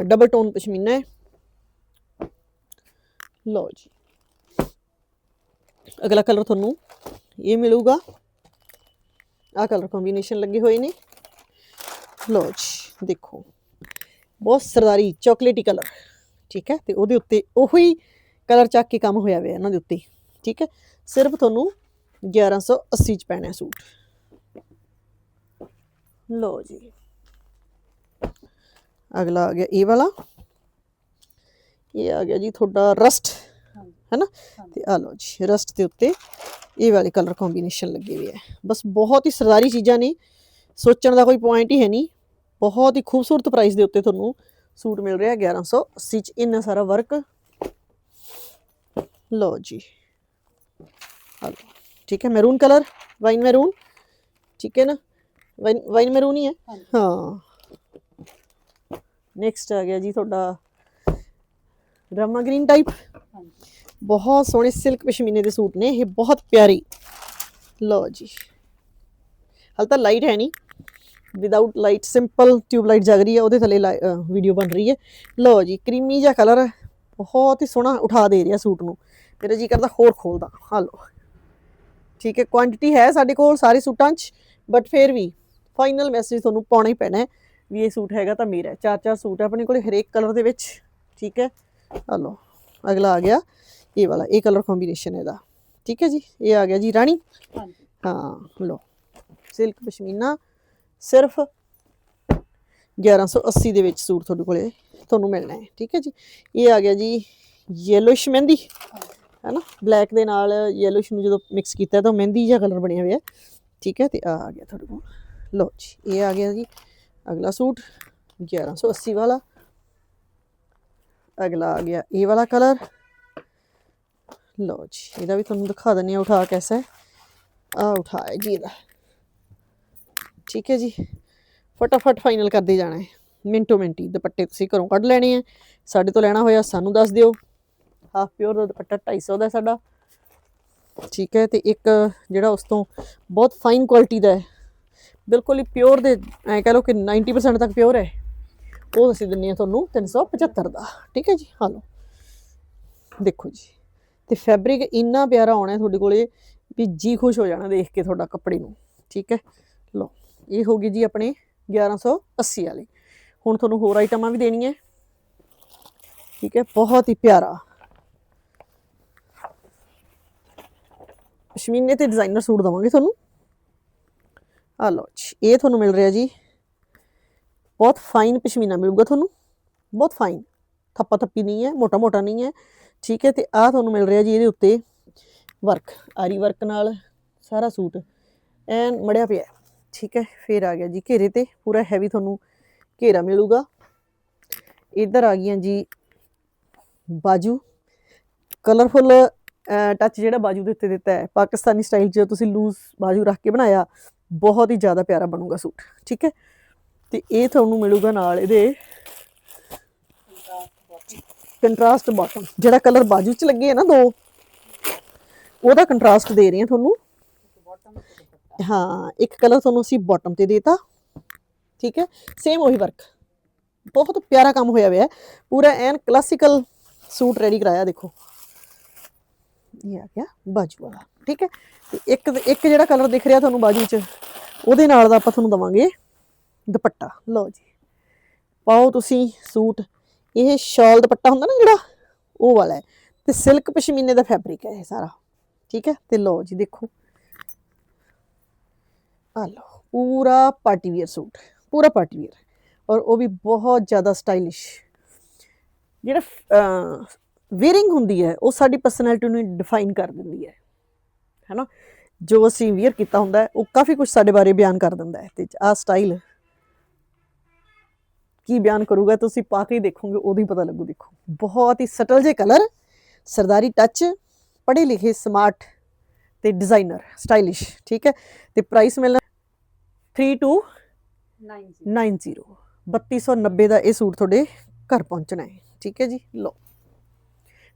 ਡਬਲ ਟੋਨ ਪਸ਼ਮੀਨਾ ਹੈ। ਲਓ ਜੀ। ਅਗਲਾ ਕਲਰ ਤੁਹਾਨੂੰ ਇਹ ਮਿਲੂਗਾ। ਆ ਕਲਰ ਕੰਬੀਨੇਸ਼ਨ ਲੱਗੇ ਹੋਏ ਨੇ। ਲਓ ਜੀ, ਦੇਖੋ। ਬਹੁਤ ਸਰਦਾਰੀ ਚਾਕਲੇਟੀ ਕਲਰ ਠੀਕ ਹੈ, ਤੇ ਉਹਦੇ ਉੱਤੇ ਉਹੀ ਕਲਰ ਚੱਕ ਕੇ ਕੰਮ ਹੋਇਆ ਹੋਇਆ ਇਹਨਾਂ ਦੇ ਉੱਤੇ। ਠੀਕ ਹੈ? ਸਿਰਫ ਤੁਹਾਨੂੰ 1180 ਚ ਪੈਣਾ ਹੈ ਸੂਟ। ਲੋ ਜੀ। ਅਗਲਾ ਆ ਗਿਆ ਇਹ ਵਾਲਾ। ਇਹ ਆ ਗਿਆ ਜੀ ਤੁਹਾਡਾ ਰਸਟ। ਹੈਨਾ? ਤੇ ਆ ਲੋ ਜੀ ਰਸਟ ਦੇ ਉੱਤੇ ਇਹ ਵਾਲੇ ਕਲਰ ਕੰਬੀਨੇਸ਼ਨ ਲੱਗੇ ਹੋਏ ਹੈ। ਬਸ ਬਹੁਤ ਹੀ ਸਰਦਾਰੀ ਚੀਜ਼ਾਂ ਨੇ। ਸੋਚਣ ਦਾ ਕੋਈ ਪੁਆਇੰਟ ਹੀ ਹੈ ਨਹੀਂ। ਬਹੁਤ ਹੀ ਖੂਬਸੂਰਤ ਪ੍ਰਾਈਸ ਦੇ ਉੱਤੇ ਤੁਹਾਨੂੰ ਸੂਟ ਮਿਲ ਰਿਹਾ 1180 ਚ। ਇੰਨਾ ਸਾਰਾ ਵਰਕ ਜੀ। ਆ ਲਓ। ਠੀਕ ਹੈ ਮੈਰੂਨ ਕਲਰ ਵਾਈਨ ਮੈਰੂਨ ਠੀਕ ਹੈ ਨਾ? ਵਾਈਨ ਵਾਈਨ ਮੈਰੂਨ ਹੀ ਹੈ? ਹਾਂ। ਨੈਕਸਟ ਆ ਗਿਆ ਜੀ ਤੁਹਾਡਾ ਰਮਾ ਗ੍ਰੀਨ ਟਾਈਪ ਬਹੁਤ ਸੋਹਣੇ ਸਿਲਕ ਪਸ਼ਮੀਨੇ ਦੇ ਸੂਟ ਨੇ। ਇਹ ਬਹੁਤ ਪਿਆਰੀ। ਲਓ ਜੀ। ਹਾਲ ਤਾਂ ਲਾਈਟ ਹੈ ਨਹੀਂ। Without light simple tube light ਜਗ ਰਹੀ ਹੈ। ਉਹਦੇ ਥੱਲੇ ਵੀਡੀਓ ਬਣ ਰਹੀ ਹੈ। ਲਓ ਜੀ ਕਰੀਮੀ ਜਿਹਾ ਕਲਰ ਬਹੁਤ ਹੀ ਸੋਹਣਾ ਉਠਾ ਦੇ ਰਿਹਾ ਸੂਟ ਨੂੰ। ਮੇਰਾ ਜੀ ਕਰਦਾ ਹੋਰ ਖੋਲਦਾ ਹਾਂ ਠੀਕ ਹੈ ਕੁਆਂਟੀਟੀ ਹੈ ਸਾਡੇ ਕੋਲ ਸਾਰੇ ਸੂਟਾਂ 'ਚ ਬਟ ਫਿਰ ਵੀ ਫਾਈਨਲ ਮੈਸੇਜ ਤੁਹਾਨੂੰ ਪਾਉਣਾ ਹੀ ਪੈਣਾ ਹੈ ਵੀ ਇਹ ਸੂਟ ਹੈਗਾ ਤਾਂ ਮੇਰਾ ਹੈ। ਚਾਰ ਚਾਰ ਸੂਟ ਹੈ ਆਪਣੇ ਕੋਲੇ ਹਰੇਕ ਕਲਰ ਦੇ ਵਿੱਚ ਠੀਕ ਹੈ। ਆ ਅਗਲਾ ਆ ਗਿਆ ਇਹ ਵਾਲਾ ਇਹ ਕਲਰ ਕੰਬੀਨੇਸ਼ਨ ਇਹਦਾ। ਠੀਕ ਹੈ ਜੀ ਇਹ ਆ ਗਿਆ ਜੀ ਰਾਣੀ। ਹਾਂ ਲਓ ਸਿਲਕ ਪਸ਼ਮੀਨਾ ਸਿਰਫ 1180 ਦੇ ਵਿੱਚ ਸੂਟ ਤੁਹਾਡੇ ਕੋਲੇ ਤੁਹਾਨੂੰ ਮਿਲਣਾ ਹੈ। ਠੀਕ ਹੈ ਜੀ ਇਹ ਆ ਗਿਆ ਜੀ ਯੈਲੋਇਸ਼ ਮਹਿੰਦੀ। ਹੈਨਾ? ਬਲੈਕ ਦੇ ਨਾਲ ਯੈਲੋਇਸ਼ ਨੂੰ ਜਦੋਂ ਮਿਕਸ ਕੀਤਾ ਤਾਂ ਮਹਿੰਦੀ ਜਿਹਾ ਕਲਰ ਬਣਿਆ ਹੋਇਆ। ਠੀਕ ਹੈ? ਤੇ ਆ ਆ ਗਿਆ ਤੁਹਾਡੇ ਕੋਲ। ਲਓ ਜੀ, ਇਹ ਆ ਗਿਆ ਜੀ। ਅਗਲਾ ਸੂਟ 1180 ਵਾਲਾ। ਅਗਲਾ ਆ ਗਿਆ ਇਹ ਵਾਲਾ ਕਲਰ ਲਓ ਜੀ, ਇਹਦਾ ਵੀ ਤੁਹਾਨੂੰ ਦਿਖਾ ਦਿੰਨੀ ਆ ਉਠਾ ਕੈਸਾ ਹੈ। ਆ ਉਠਾਇਆ ਜੀ ਇਹਦਾ। ਠੀਕ ਹੈ ਜੀ। ਫਟਾਫਟ ਫਾਈਨਲ ਕਰਦੇ ਜਾਣਾ ਹੈ। ਮਿੰਟੋ ਮਿੰਟੀ ਦੁਪੱਟੇ ਤੁਸੀਂ ਘਰੋਂ ਕੱਢ ਲੈਣੇ ਆ ਸਾਡੇ ਤੋਂ ਲੈਣਾ ਹੋਇਆ ਸਾਨੂੰ ਦੱਸ ਦਿਓ। ਹਾਫ ਪਿਓਰ ਦਾ ਦੁਪੱਟਾ 250 ਦਾ ਸਾਡਾ। ਠੀਕ ਹੈ, ਤੇ ਇੱਕ ਜਿਹੜਾ ਉਸ ਤੋਂ ਬਹੁਤ ਫਾਈਨ ਕੁਆਲਿਟੀ ਦਾ ਹੈ। ਬਿਲਕੁਲ ਹੀ ਪਿਓਰ ਦੇ, ਐ ਕਹ ਲਓ ਕਿ 90% ਤੱਕ ਪਿਓਰ ਹੈ। ਉਹ ਅਸੀਂ ਦਿੰਨੇ ਆ ਤੁਹਾਨੂੰ 375 ਦਾ। ਠੀਕ ਹੈ ਜੀ, ਹਾਂ ਲਓ। ਦੇਖੋ ਜੀ, ਤੇ ਫੈਬਰਿਕ ਇੰਨਾ ਪਿਆਰਾ ਆਉਣਾ ਹੈ ਤੁਹਾਡੇ ਕੋਲੇ ਵੀ ਜੀ ਖੁਸ਼ ਹੋ ਜਾਣਾ ਦੇਖ ਕੇ ਤੁਹਾਡਾ ਕੱਪੜੇ ਨੂੰ। ਠੀਕ ਹੈ, ਲਓ, ਇਹ ਹੋ ਗਈ ਜੀ ਆਪਣੇ 1180 ਵਾਲੀ। ਹੁਣ ਤੁਹਾਨੂੰ ਹੋਰ ਆਈਟਮਾਂ ਵੀ ਦੇਣੀਆਂ ਠੀਕ ਹੈ, ਬਹੁਤ ਹੀ ਪਿਆਰਾ। ਪਸ਼ਮੀਨੇ ਤੇ ਡਿਜ਼ਾਈਨਰ ਸੂਟ ਦਵਾਂਗੇ ਤੁਹਾਨੂੰ। ਆ ਲਓ ਜੀ, ਇਹ ਤੁਹਾਨੂੰ ਮਿਲ ਰਿਹਾ ਜੀ। ਬਹੁਤ ਫਾਈਨ ਪਸ਼ਮੀਨਾ ਮਿਲੂਗਾ ਤੁਹਾਨੂੰ। ਬਹੁਤ ਫਾਈਨ ਥੱਪਾ ਥੱਪੀ ਨਹੀਂ ਹੈ ਮੋਟਾ ਮੋਟਾ ਨਹੀਂ ਹੈ। ਠੀਕ ਹੈ, ਤੇ ਆ ਤੁਹਾਨੂੰ ਮਿਲ ਰਿਹਾ ਜੀ ਇਹਦੇ ਉੱਤੇ ਵਰਕ ਆਰੀ ਵਰਕ ਨਾਲ ਸਾਰਾ ਸੂਟ। ਐਨ ਮੜਿਆ ਪਿਆ ਠੀਕ ਹੈ, ਫਿਰ ਆ ਗਿਆ ਜੀ ਘੇਰੇ ਤੇ। ਪੂਰਾ ਹੈਵੀ ਤੁਹਾਨੂੰ ਘੇਰਾ ਮਿਲੂਗਾ। ਇੱਧਰ ਆ ਗਈਆਂ ਜੀ ਬਾਜੂ। ਕਲਰਫੁੱਲ ਟੱਚ ਜਿਹੜਾ ਬਾਜੂ ਦੇ ਉੱਤੇ ਦਿੱਤਾ ਹੈ, ਪਾਕਿਸਤਾਨੀ ਸਟਾਈਲ 'ਚ ਤੁਸੀਂ ਲੂਜ਼ ਬਾਜੂ ਰੱਖ ਕੇ ਬਣਾਇਆ, ਬਹੁਤ ਹੀ ਜ਼ਿਆਦਾ ਪਿਆਰਾ ਬਣੂਗਾ ਸੂਟ, ਠੀਕ ਹੈ? ਤੇ ਇਹ ਤੁਹਾਨੂੰ ਮਿਲੂਗਾ ਨਾਲ ਇਹਦੇ ਕੰਟਰਾਸਟ ਬਾਟਮ ਜਿਹੜਾ ਕਲਰ ਬਾਜੂ 'ਚ ਲੱਗੇ ਹੈ ਨਾ ਦੋ, ਉਹਦਾ ਕੰਟਰਾਸਟ ਦੇ ਰਹੇ ਹਾਂ ਤੁਹਾਨੂੰ। ਹਾਂ, ਇੱਕ ਕਲਰ ਤੁਹਾਨੂੰ ਅਸੀਂ ਬਾਟਮ ਤੇ ਦੇਤਾ, ਠੀਕ ਹੈ? ਸੇਮ ਉਹੀ ਵਰਕ ਬਹੁਤ ਪਿਆਰਾ ਕੰਮ ਹੋਇਆ ਹੋਇਆ ਹੈ। ਪੂਰਾ ਐਨ ਕਲਾਸੀਕਲ ਸੂਟ ਰੈਡੀ ਕਰਾਇਆ, ਦੇਖੋ। ਇਹ ਆ ਗਿਆ, ਬਾਜੂ ਵਾਲਾ, ਠੀਕ ਹੈ? ਤੇ ਇੱਕ ਇੱਕ ਜਿਹੜਾ ਕਲਰ ਦਿਖ ਰਿਹਾ ਤੁਹਾਨੂੰ ਬਾਜੂ 'ਚ, ਉਹਦੇ ਨਾਲ ਦਾ ਆਪਾਂ ਤੁਹਾਨੂੰ ਦਵਾਂਗੇ ਦੁਪੱਟਾ। ਲਓ ਜੀ, ਪਾਓ ਤੁਸੀਂ ਸੂਟ। ਇਹ ਸ਼ਾਲ ਦੁਪੱਟਾ ਹੁੰਦਾ ਨਾ ਜਿਹੜਾ, ਉਹ ਵਾਲਾ ਹੈ। ਤੇ ਸਿਲਕ ਪਸ਼ਮੀਨੇ ਦਾ ਫੈਬਰਿਕ ਹੈ ਇਹ ਸਾਰਾ, ਠੀਕ ਹੈ? ਤੇ ਲਓ ਜੀ, ਦੇਖੋ। ਆ ਲਓ, ਪੂਰਾ ਪਾਰਟੀ ਵੀਅਰ ਸੂਟ, ਪੂਰਾ ਪਾਰਟੀ ਵੀਅਰ ਔਰ ਉਹ ਵੀ ਬਹੁਤ ਜ਼ਿਆਦਾ ਸਟਾਈਲਿਸ਼ ਜਿਹੜਾ ਵੇਅਰਿੰਗ ਹੁੰਦੀ ਹੈ ਉਹ ਸਾਡੀ ਪਰਸਨੈਲਿਟੀ ਨੂੰ ਡਿਫਾਈਨ ਕਰ ਦਿੰਦੀ ਹੈ। ਹੈਨਾ? ਜੋ ਅਸੀਂ ਵੀਅਰ ਕੀਤਾ ਹੁੰਦਾ ਹੈ ਉਹ ਕਾਫੀ ਕੁਝ ਸਾਡੇ ਬਾਰੇ ਬਿਆਨ ਕਰ ਦਿੰਦਾ ਹੈ। ਤੇ ਆਹ ਸਟਾਈਲ ਕੀ ਬਿਆਨ ਕਰੂਗਾ ਤੁਸੀਂ ਪਾ ਕੇ ਹੀ ਦੇਖੋਗੇ ਉਦੋਂ ਹੀ ਪਤਾ ਲੱਗੂ। ਦੇਖੋ ਬਹੁਤ ਹੀ ਸਟਲ ਜੇ ਕਲਰ ਸਰਦਾਰੀ ਟੱਚ ਪੜ੍ਹੇ ਲਿਖੇ ਸਮਾਰਟ ਤੇ ਡਿਜ਼ਾਈਨਰ ਸਟਾਈਲਿਸ਼ ਠੀਕ ਹੈ? ਤੇ ਪ੍ਰਾਈਸ ਮਿਲਣਾ 3290 3290 ਦਾ ਇਹ ਸੂਟ ਤੁਹਾਡੇ ਘਰ ਪਹੁੰਚਣਾ ਹੈ। ਠੀਕ ਹੈ ਜੀ? ਲਓ।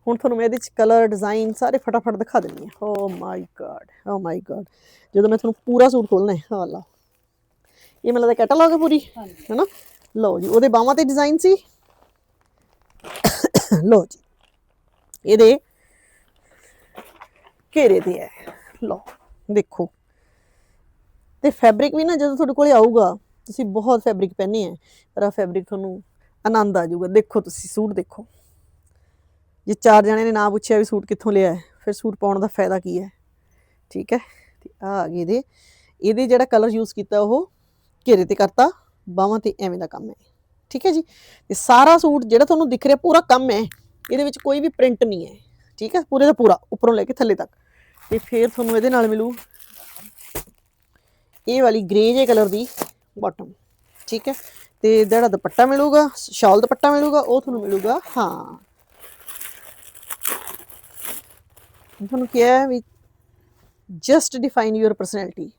ਹੁਣ ਤੁਹਾਨੂੰ ਮੈਂ ਇਹਦੇ ਚ ਕਲਰ ਡਿਜ਼ਾਈਨ ਸਾਰੇ ਫਟਾਫਟ ਦਿਖਾ ਦਿੰਦੀ ਹਾਂ। ਓ ਮਾਈ ਗॉड ਓ ਮਾਈ ਗॉड ਜਦੋਂ ਮੈਂ ਤੁਹਾਨੂੰ ਪੂਰਾ ਸੂਟ ਖੋਲਣਾ ਹੈ ਹਾਂ ਲਓ ਇਹ ਮੈਨੂੰ ਲੱਗਦਾ ਕੈਟਲੌਗ ਹੈ ਪੂਰੀ ਹੈਨਾ? ਲਓ ਜੀ ਉਹਦੇ ਬਾਹਾਂ ਤੇ ਡਿਜ਼ਾਈਨ ਸੀ। ਲਓ ਜੀ ਇਹਦੇ ਘੇਰੇ ਤੇ ਹੈ। ਲਓ ਦੇਖੋ। ਤੇ ਫੈਬਰਿਕ ਵੀ ਨਾ ਜਦੋਂ ਤੁਹਾਡੇ ਕੋਲੇ ਆਊਗਾ ਤੁਸੀਂ ਬਹੁਤ ਫੈਬਰਿਕ ਪਹਿਨੇ ਹੈ ਪਰ ਆ ਫੈਬਰਿਕ ਤੁਹਾਨੂੰ ਆਨੰਦ ਆ ਜਾਊਗਾ। ਦੇਖੋ ਤੁਸੀਂ ਸੂਟ ਦੇਖੋ। ਜੇ ਚਾਰ ਜਣੇ ਨੇ ਨਾ ਪੁੱਛਿਆ ਵੀ ਸੂਟ ਕਿੱਥੋਂ ਲਿਆ ਹੈ, ਫਿਰ ਸੂਟ ਪਾਉਣ ਦਾ ਫਾਇਦਾ ਕੀ ਹੈ? ਠੀਕ ਹੈ? ਤੇ ਆ ਆ ਗਏ ਇਹਦੇ। ਇਹਦੇ ਜਿਹੜਾ ਕਲਰ ਯੂਜ਼ ਕੀਤਾ ਉਹ ਘੇਰੇ ਤੇ ਕਰਤਾ ਬਾਹਾਂ ਤੇ ਐਵੇਂ ਦਾ ਕੰਮ ਹੈ। ਠੀਕ ਹੈ ਜੀ? ਤੇ ਸਾਰਾ ਸੂਟ ਜਿਹੜਾ ਤੁਹਾਨੂੰ ਦਿਖ ਰਿਹਾ ਪੂਰਾ ਕੰਮ ਹੈ ਇਹਦੇ ਵਿੱਚ ਕੋਈ ਵੀ ਪ੍ਰਿੰਟ ਨਹੀਂ ਹੈ। ਠੀਕ ਹੈ? ਪੂਰੇ ਦਾ ਪੂਰਾ ਉੱਪਰੋਂ ਲੈ ਕੇ ਥੱਲੇ ਤੱਕ। ਤੇ ਫਿਰ ਤੁਹਾਨੂੰ ਇਹਦੇ ਨਾਲ ਮਿਲੂ ਇਹ ਵਾਲੀ ਗ੍ਰੇ ਜੇ ਕਲਰ ਦੀ ਬਾਟਮ ਠੀਕ ਹੈ? ਤੇ ਜਿਹੜਾ ਦੁਪੱਟਾ ਮਿਲੂਗਾ ਸ਼ਾਲ ਦੁਪੱਟਾ ਮਿਲੂਗਾ ਉਹ ਤੁਹਾਨੂੰ ਮਿਲੂਗਾ ਹਾਂ। ਤੁਹਾਨੂੰ ਕਿਹਾ ਵੀ ਜਸਟ ਡਿਫਾਈਨ ਯੂਰ ਪਰਸਨੈਲਿਟੀ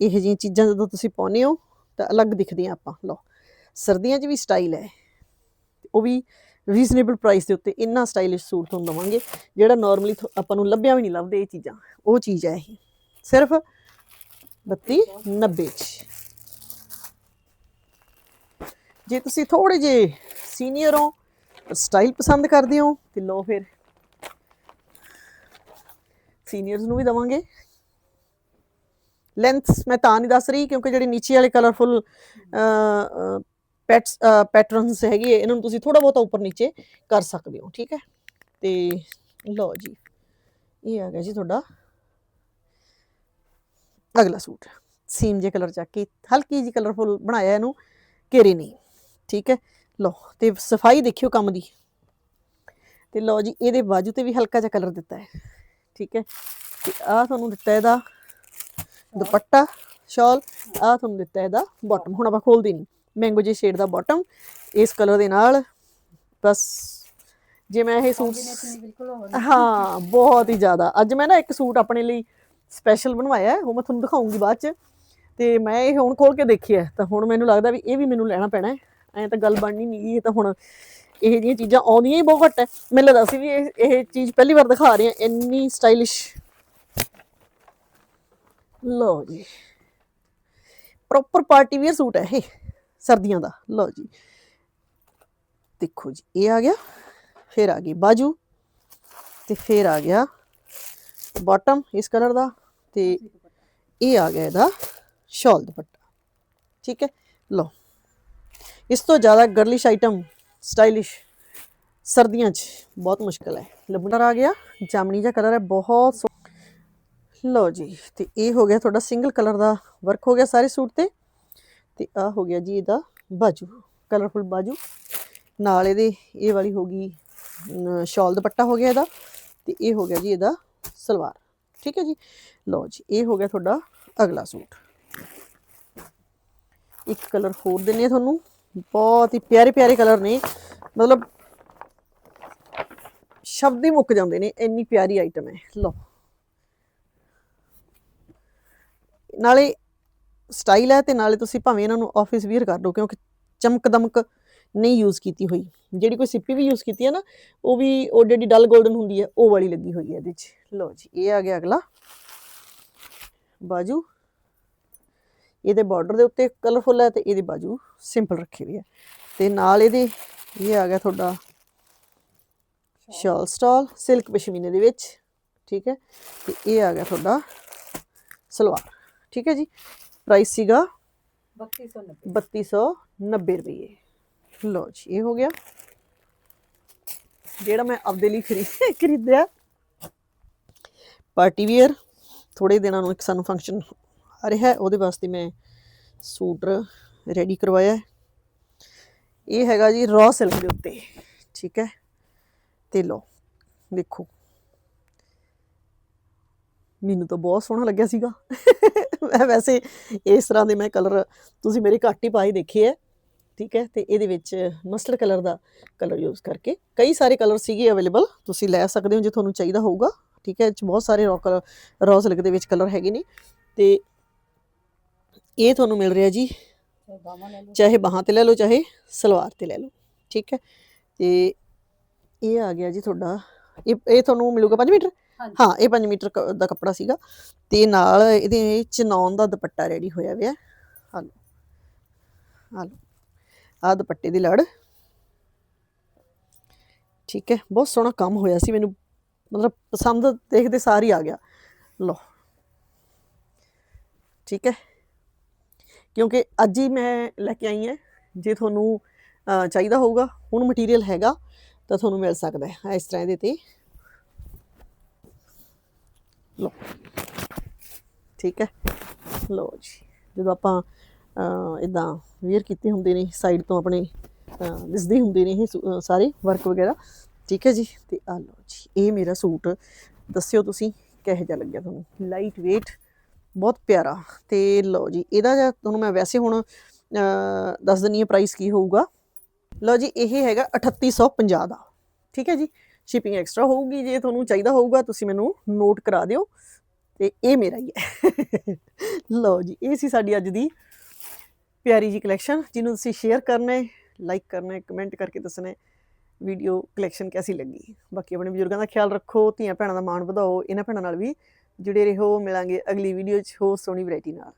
ਇਹ ਜਿਹੀਆਂ ਚੀਜ਼ਾਂ ਜਦੋਂ ਤੁਸੀਂ ਪਾਉਂਦੇ ਹੋ, ਤਾਂ ਅਲੱਗ ਦਿਖਦੀਆਂ ਆਪਾਂ, ਲਓ। ਸਰਦੀਆਂ 'ਚ ਵੀ ਸਟਾਈਲ ਹੈ। ਉਹ ਵੀ ਰੀਜ਼ਨੇਬਲ ਪ੍ਰਾਈਸ ਦੇ ਉੱਤੇ ਇੰਨਾ ਸਟਾਈਲਿਸ਼ ਸੂਟ ਤੁਹਾਨੂੰ ਦਵਾਂਗੇ, ਜਿਹੜਾ ਨਾਰਮਲੀ ਆਪਾਂ ਨੂੰ ਲੱਭਿਆ ਵੀ ਨਹੀਂ ਲੱਭਦੇ ਇਹ ਚੀਜ਼ਾਂ। ਉਹ ਚੀਜ਼ ਹੈ ਇਹ। ਸਿਰਫ 32 90 ਚ। ਜੇ ਤੁਸੀਂ ਥੋੜੇ ਜੇ ਸੀਨੀਅਰ ਹੋ ਸਟਾਈਲ ਪਸੰਦ ਕਰਦੇ ਹੋ, ਤੇ ਲਓ ਫਿਰ ਸੀਨੀਅਰਸ ਨੂੰ ਵੀ ਦਵਾਂਗੇ। ਲੈਂਥਸ ਮੈਂ ਤਾਂ ਨਹੀਂ ਦੱਸ ਰਹੀ ਕਿਉਂਕਿ ਜਿਹੜੇ ਨੀਚੇ ਵਾਲੇ ਕਲਰਫੁਲ ਪੈਟਸ ਪੈਟਰਨਸ ਹੈਗੇ ਇਹਨਾਂ ਨੂੰ ਤੁਸੀਂ ਥੋੜਾ ਬਹੁਤਾ ਉੱਪਰ ਨੀਚੇ ਕਰ ਸਕਦੇ ਹੋ, ਠੀਕ ਹੈ? ਤੇ ਲਓ ਜੀ, ਇਹ ਆ ਗਿਆ ਜੀ ਤੁਹਾਡਾ ਅਗਲਾ ਸੂਟ। ਸੀਮ ਜੇ ਕਲਰ ਚੱਕ ਕੇ, ਹਲਕੀ ਜੀ ਕਲਰਫੁਲ ਬਣਾਇਆ ਇਹਨੂੰ, ਘੇਰੇ ਨਹੀਂ ਠੀਕ ਹੈ? ਲਓ, ਤੇ ਸਫ਼ਾਈ ਦੇਖਿਓ ਕੰਮ ਦੀ। ਤੇ ਲਓ ਜੀ, ਇਹਦੇ ਬਾਜੂ ਤੇ ਵੀ ਹਲਕਾ ਜਿਹਾ ਕਲਰ ਦਿੱਤਾ ਹੈ। ਠੀਕ ਹੈ। ਤੇ ਆ ਤੁਹਾਨੂੰ ਦਿੱਤਾ ਇਹਦਾ ਦੁਪੱਟਾ ਸ਼ਾਲ ਆ ਤੁਹਾਨੂੰ ਦਿੱਤਾ ਇਹਦਾ ਬਾਟਮ ਹੁਣ ਆਪਾਂ ਖੋਲਦੇ ਨਹੀਂ ਮੈਂਗੋ ਜੇ ਸ਼ੇਡ ਦਾ ਬਾਟਮ ਇਸ ਕਲਰ ਦੇ ਨਾਲ ਬਸ। ਜੇ ਮੈਂ ਇਹ ਸੂਟ ਹਾਂ ਬਹੁਤ ਹੀ ਜ਼ਿਆਦਾ। ਅੱਜ ਮੈਂ ਨਾ ਇੱਕ ਸੂਟ ਆਪਣੇ ਲਈ ਸਪੈਸ਼ਲ ਬਣਵਾਇਆ ਹੈ ਉਹ ਮੈਂ ਤੁਹਾਨੂੰ ਦਿਖਾਉਂਗੀ ਬਾਅਦ ਚ। ਤੇ ਮੈਂ ਇਹ ਹੁਣ ਖੋਲ ਕੇ ਦੇਖਿਆ ਤਾਂ ਹੁਣ ਮੈਨੂੰ ਲੱਗਦਾ ਵੀ ਇਹ ਵੀ ਮੈਨੂੰ ਲੈਣਾ ਪੈਣਾ ਐਂ ਤਾਂ ਗੱਲ ਬਣਨੀ ਨਹੀਂ ਇਹ ਤਾਂ ਹੁਣ ਇਹ ਜਿਹੀਆਂ ਚੀਜ਼ਾਂ ਆਉਂਦੀਆਂ ਹੀ ਬਹੁਤ ਘੱਟ ਹੈ। ਮੈਨੂੰ ਲੱਗਦਾ ਸੀ ਵੀ ਇਹ ਇਹ ਚੀਜ਼ ਪਹਿਲੀ ਵਾਰ ਦਿਖਾ ਰਹੇ ਹਾਂ, ਇੰਨੀ ਸਟਾਈਲਿਸ਼ ਲਓ ਜੀ। ਪ੍ਰੋਪਰ ਪਾਰਟੀ ਵੇਅਰ ਸੂਟ ਹੈ ਇਹ, ਸਰਦੀਆਂ ਦਾ। ਲਓ ਜੀ। ਦੇਖੋ ਜੀ, ਇਹ ਆ ਗਿਆ, ਫਿਰ ਆ ਗਈ ਬਾਜੂ ਤੇ ਫਿਰ ਆ ਗਿਆ ਬਾਟਮ ਇਸ ਕਲਰ ਦਾ ਤੇ ਇਹ ਆ ਗਿਆ ਇਹਦਾ ਸ਼ਾਲ ਦੁਪੱਟਾ। ਠੀਕ ਹੈ? ਲਓ। ਇਸ ਤੋਂ ਜ਼ਿਆਦਾ ਗਰਲਿਸ਼ ਆਈਟਮ ਸਟਾਈਲਿਸ਼ ਸਰਦੀਆਂ 'ਚ ਬਹੁਤ ਮੁਸ਼ਕਲ ਹੈ। ਲੱਭਣਾ ਆ ਗਿਆ ਜਾਮਣੀ ਜਿਹਾ ਕਲਰ ਹੈ ਬਹੁਤ ਸੋ- ਲਓ ਜੀ ਤੇ ਇਹ ਹੋ ਗਿਆ ਤੁਹਾਡਾ ਸਿੰਗਲ ਕਲਰ ਦਾ ਵਰਕ ਹੋ ਗਿਆ ਸਾਰੇ ਸੂਟ ਤੇ। ਤੇ ਆ ਹੋ ਗਿਆ ਜੀ ਇਹਦਾ ਬਾਜੂ ਕਲਰਫੁਲ ਬਾਜੂ। ਨਾਲ ਇਹਦੇ ਇਹ ਵਾਲੀ ਹੋ ਗਈ ਅਮ, ਸ਼ਾਲ ਦੁਪੱਟਾ ਹੋ ਗਿਆ ਇਹਦਾ। ਤੇ ਇਹ ਹੋ ਗਿਆ ਜੀ ਇਹਦਾ ਸਲਵਾਰ ਠੀਕ ਹੈ ਜੀ? ਲਓ ਜੀ ਇਹ ਹੋ ਗਿਆ ਤੁਹਾਡਾ ਅਗਲਾ ਸੂਟ। ਇੱਕ ਕਲਰ ਹੋਰ ਦਿੰਨੇ ਆ ਤੁਹਾਨੂੰ। ਬਹੁਤ ਹੀ ਪਿਆਰੇ ਪਿਆਰੇ ਕਲਰ ਨੇ। ਮਤਲਬ ਸ਼ਬਦ ਹੀ ਮੁੱਕ ਜਾਂਦੇ ਨੇ, ਇੰਨੀ ਪਿਆਰੀ ਆਈਟਮ ਹੈ। ਲਓ। ਨਾਲੇ ਸਟਾਈਲ ਹੈ ਤੇ ਨਾਲੇ ਤੁਸੀਂ ਭਾਵੇਂ ਇਹਨਾਂ ਨੂੰ ਆਫਿਸ ਵੀਅਰ ਕਰ ਲਓ, ਕਿਉਂਕਿ ਚਮਕ ਦਮਕ ਨਹੀਂ ਯੂਜ਼ ਕੀਤੀ ਹੋਈ। ਜਿਹੜੀ ਕੋਈ ਸਿੱਪੀ ਵੀ ਯੂਜ਼ ਕੀਤੀ ਹੈ ਨਾ, ਉਹ ਵੀ ਉਹ ਜਿਹੜੀ ਡਲ 골ਡਨ ਹੁੰਦੀ ਹੈ, ਉਹ ਵਾਲੀ ਲੱਗੀ ਹੋਈ ਹੈ ਇਹਦੇ 'ਚ। ਲਓ ਜੀ, ਇਹ ਆ ਗਿਆ ਅਗਲਾ। ਬਾਜੂ। ਇਹਦੇ ਬਾਰਡਰ ਦੇ ਉੱਤੇ ਕਲਰਫੁੱਲ ਹੈ ਤੇ ਇਹਦੀ ਬਾਜੂ ਸਿੰਪਲ ਰੱਖੀ ਹੋਈ ਹੈ। ਤੇ ਨਾਲ ਇਹਦੇ ਇਹ ਆ ਗਿਆ ਤੁਹਾਡਾ ਸ਼ਾਲ ਸਟਾਲ ਸਿਲਕ ਪਸ਼ਮੀਨੇ ਦੇ ਵਿੱਚ, ਠੀਕ ਹੈ। ਤੇ ਇਹ ਆ ਗਿਆ ਤੁਹਾਡਾ ਸਲਵਾਰ, ਠੀਕ ਹੈ ਜੀ। ਪ੍ਰਾਈਸ ਸੀਗਾ 3290 3290 ਰੁਪਏ। ਲਓ ਜੀ, ਇਹ ਹੋ ਗਿਆ। ਜਿਹੜਾ ਮੈਂ ਆਪਦੇ ਲਈ ਖਰੀਦ ਖਰੀਦਿਆ। ਪਾਰਟੀ ਵੇਅਰ ਥੋੜੇ ਦਿਨਾਂ ਨੂੰ ਇੱਕ ਸਾਨੂੰ ਫੰਕਸ਼ਨ ਰਿਹਾ ਹੈ, ਉਹਦੇ ਵਾਸਤੇ ਮੈਂ ਸੂਟ ਰੈਡੀ ਕਰਵਾਇਆ ਇਹ ਹੈਗਾ ਜੀ ਰॉ ਸਿਲਕ ਦੇ ਉੱਤੇ, ਠੀਕ ਹੈ? ਤੇ ਲਓ, ਦੇਖੋ। ਮੈਨੂੰ ਤਾਂ ਬਹੁਤ ਸੋਹਣਾ ਲੱਗਿਆ ਸੀਗਾ। ਮੈਂ ਵੈਸੇ ਇਸ ਤਰ੍ਹਾਂ ਦੇ ਮੈਂ ਕਲਰ ਤੁਸੀਂ ਮੇਰੇ ਘੱਟ ਹੀ ਪਾਏ ਦੇਖੇ ਹੈ, ਠੀਕ ਹੈ? ਤੇ ਇਹਦੇ ਵਿੱਚ ਮਸਟਰਡ ਕਲਰ ਦਾ ਕਲਰ ਯੂਜ਼ ਕਰਕੇ ਕਈ ਸਾਰੇ ਕਲਰ ਸੀਗੇ ਅਵੇਲੇਬਲ ਤੁਸੀਂ ਲੈ ਸਕਦੇ ਹੋ ਜੇ ਤੁਹਾਨੂੰ ਚਾਹੀਦਾ ਹੋਊਗਾ, ਠੀਕ ਹੈ? ਇਹ 'ਚ ਬਹੁਤ ਸਾਰੇ ਰॉ ਕਲਰ ਰॉ ਸਿਲਕ ਦੇ ਵਿੱਚ ਕਲਰ ਹੈਗੇ ਨੇ। ਤੇ ਇਹ ਤੁਹਾਨੂੰ ਮਿਲ ਰਿਹਾ ਜੀ। ਲੈ ਚਾਹੇ ਬਾਹਾਂ ਤੇ ਲੈ ਲਓ ਚਾਹੇ ਸਲਵਾਰ ਤੇ ਲੈ ਲਓ। ਠੀਕ ਹੈ? ਤੇ ਇਹ ਆ ਗਿਆ ਜੀ ਤੁਹਾਡਾ। ਇਹ ਇਹ ਤੁਹਾਨੂੰ ਮਿਲੂਗਾ 5 ਮੀਟਰ? ਹਾਂ ਇਹ 5 ਮੀਟਰ ਦਾ ਕੱਪੜਾ ਸੀਗਾ। ਤੇ ਨਾਲ ਇਹਦੇ ਚਨੌਨ ਦਾ ਦੁਪੱਟਾ ਰੈਡੀ ਹੋਇਆ ਹੋਇਆ ਆ। ਲਓ। ਆ ਦੁਪੱਟੇ ਦੀ ਲੜ। ਠੀਕ ਹੈ? ਬਹੁਤ ਸੋਹਣਾ ਕੰਮ ਹੋਇਆ ਸੀ। ਮੈਨੂੰ ਮਤਲਬ ਪਸੰਦ ਦੇਖਦੇ ਸਾਰ ਹੀ ਆ ਗਿਆ। ਲਓ। ਠੀਕ ਹੈ? ਕਿਉਂਕਿ ਅੱਜ ਹੀ ਮੈਂ ਲੈ ਕੇ ਆਈ ਹਾਂ। ਜੇ ਤੁਹਾਨੂੰ ਚਾਹੀਦਾ ਹੋਊਗਾ, ਹੁਣ ਮਟੀਰੀਅਲ ਹੈਗਾ, ਤਾਂ ਤੁਹਾਨੂੰ ਮਿਲ ਸਕਦਾ ਹੈ ਇਸ ਤਰ੍ਹਾਂ ਇਹਦੇ ਤੇ। ਲੋ ਠੀਕ ਹੈ। ਲੋ ਜੀ। ਜਦੋਂ ਆਪਾਂ ਇਦਾਂ ਵੇਅਰ ਕੀਤੇ ਹੁੰਦੇ ਨੇ ਸਾਈਡ ਤੋਂ ਆਪਣੇ ਦਿਸਦੇ ਹੁੰਦੇ ਨੇ ਇਹ ਸਾਰੇ ਵਰਕ ਵਗੈਰਾ। ਠੀਕ ਹੈ ਜੀ। ਤੇ ਆ ਲੋ ਜੀ। ਇਹ ਮੇਰਾ ਸੂਟ ਦੱਸਿਓ ਤੁਸੀਂ, ਕਿਹੋ ਜਿਹਾ ਲੱਗਿਆ ਤੁਹਾਨੂੰ? ਲਾਈਟ weight ਬਹੁਤ ਪਿਆਰਾ। ਤੇ ਲਓ ਜੀ, ਇਹਦਾ ਜਾਂ ਤੁਹਾਨੂੰ ਮੈਂ ਵੈਸੇ ਹੁਣ ਦੱਸ ਦਿੰਨੀ ਆ ਪ੍ਰਾਈਸ ਕੀ ਹੋਊਗਾ। ਲਓ ਜੀ, ਇਹ ਹੈਗਾ 3850 ਦਾ। ਠੀਕ ਹੈ ਜੀ? ਸ਼ਿਪਿੰਗ ਐਕਸਟਰਾ ਹੋਊਗੀ, ਜੇ ਤੁਹਾਨੂੰ ਚਾਹੀਦਾ ਹੋਊਗਾ, ਤੁਸੀਂ ਮੈਨੂੰ ਨੋਟ ਕਰਾ ਦਿਓ। ਤੇ ਇਹ ਮੇਰਾ ਹੀ ਹੈ। *laughs* ਲਓ ਜੀ, ਇਹ ਸੀ ਸਾਡੀ ਅੱਜ ਦੀ ਪਿਆਰੀ ਜੀ ਕਲੈਕਸ਼ਨ ਜਿਹਨੂੰ ਤੁਸੀਂ ਸ਼ੇਅਰ ਕਰਨਾ ਹੈ ਲਾਈਕ ਕਰਨਾ ਹੈ ਕਮੈਂਟ ਕਰਕੇ ਦੱਸਣਾ ਹੈ ਵੀਡੀਓ ਕਲੈਕਸ਼ਨ ਕੈਸੀ ਲੱਗੀ। ਬਾਕੀ ਆਪਣੇ ਬਜ਼ੁਰਗਾਂ ਦਾ ਖਿਆਲ ਰੱਖੋ ਧੀਆਂ ਭੈਣਾਂ ਦਾ ਮਾਣ ਵਧਾਓ, ਇਹਨਾਂ ਭੈਣਾਂ ਨਾਲ ਵੀ ਜੁੜੇ ਰਹੋ ਮਿਲਾਂਗੇ ਅਗਲੀ ਵੀਡੀਓ 'ਚ ਹੋਰ ਸੋਹਣੀ ਵੈਰਾਈਟੀ ਨਾਲ।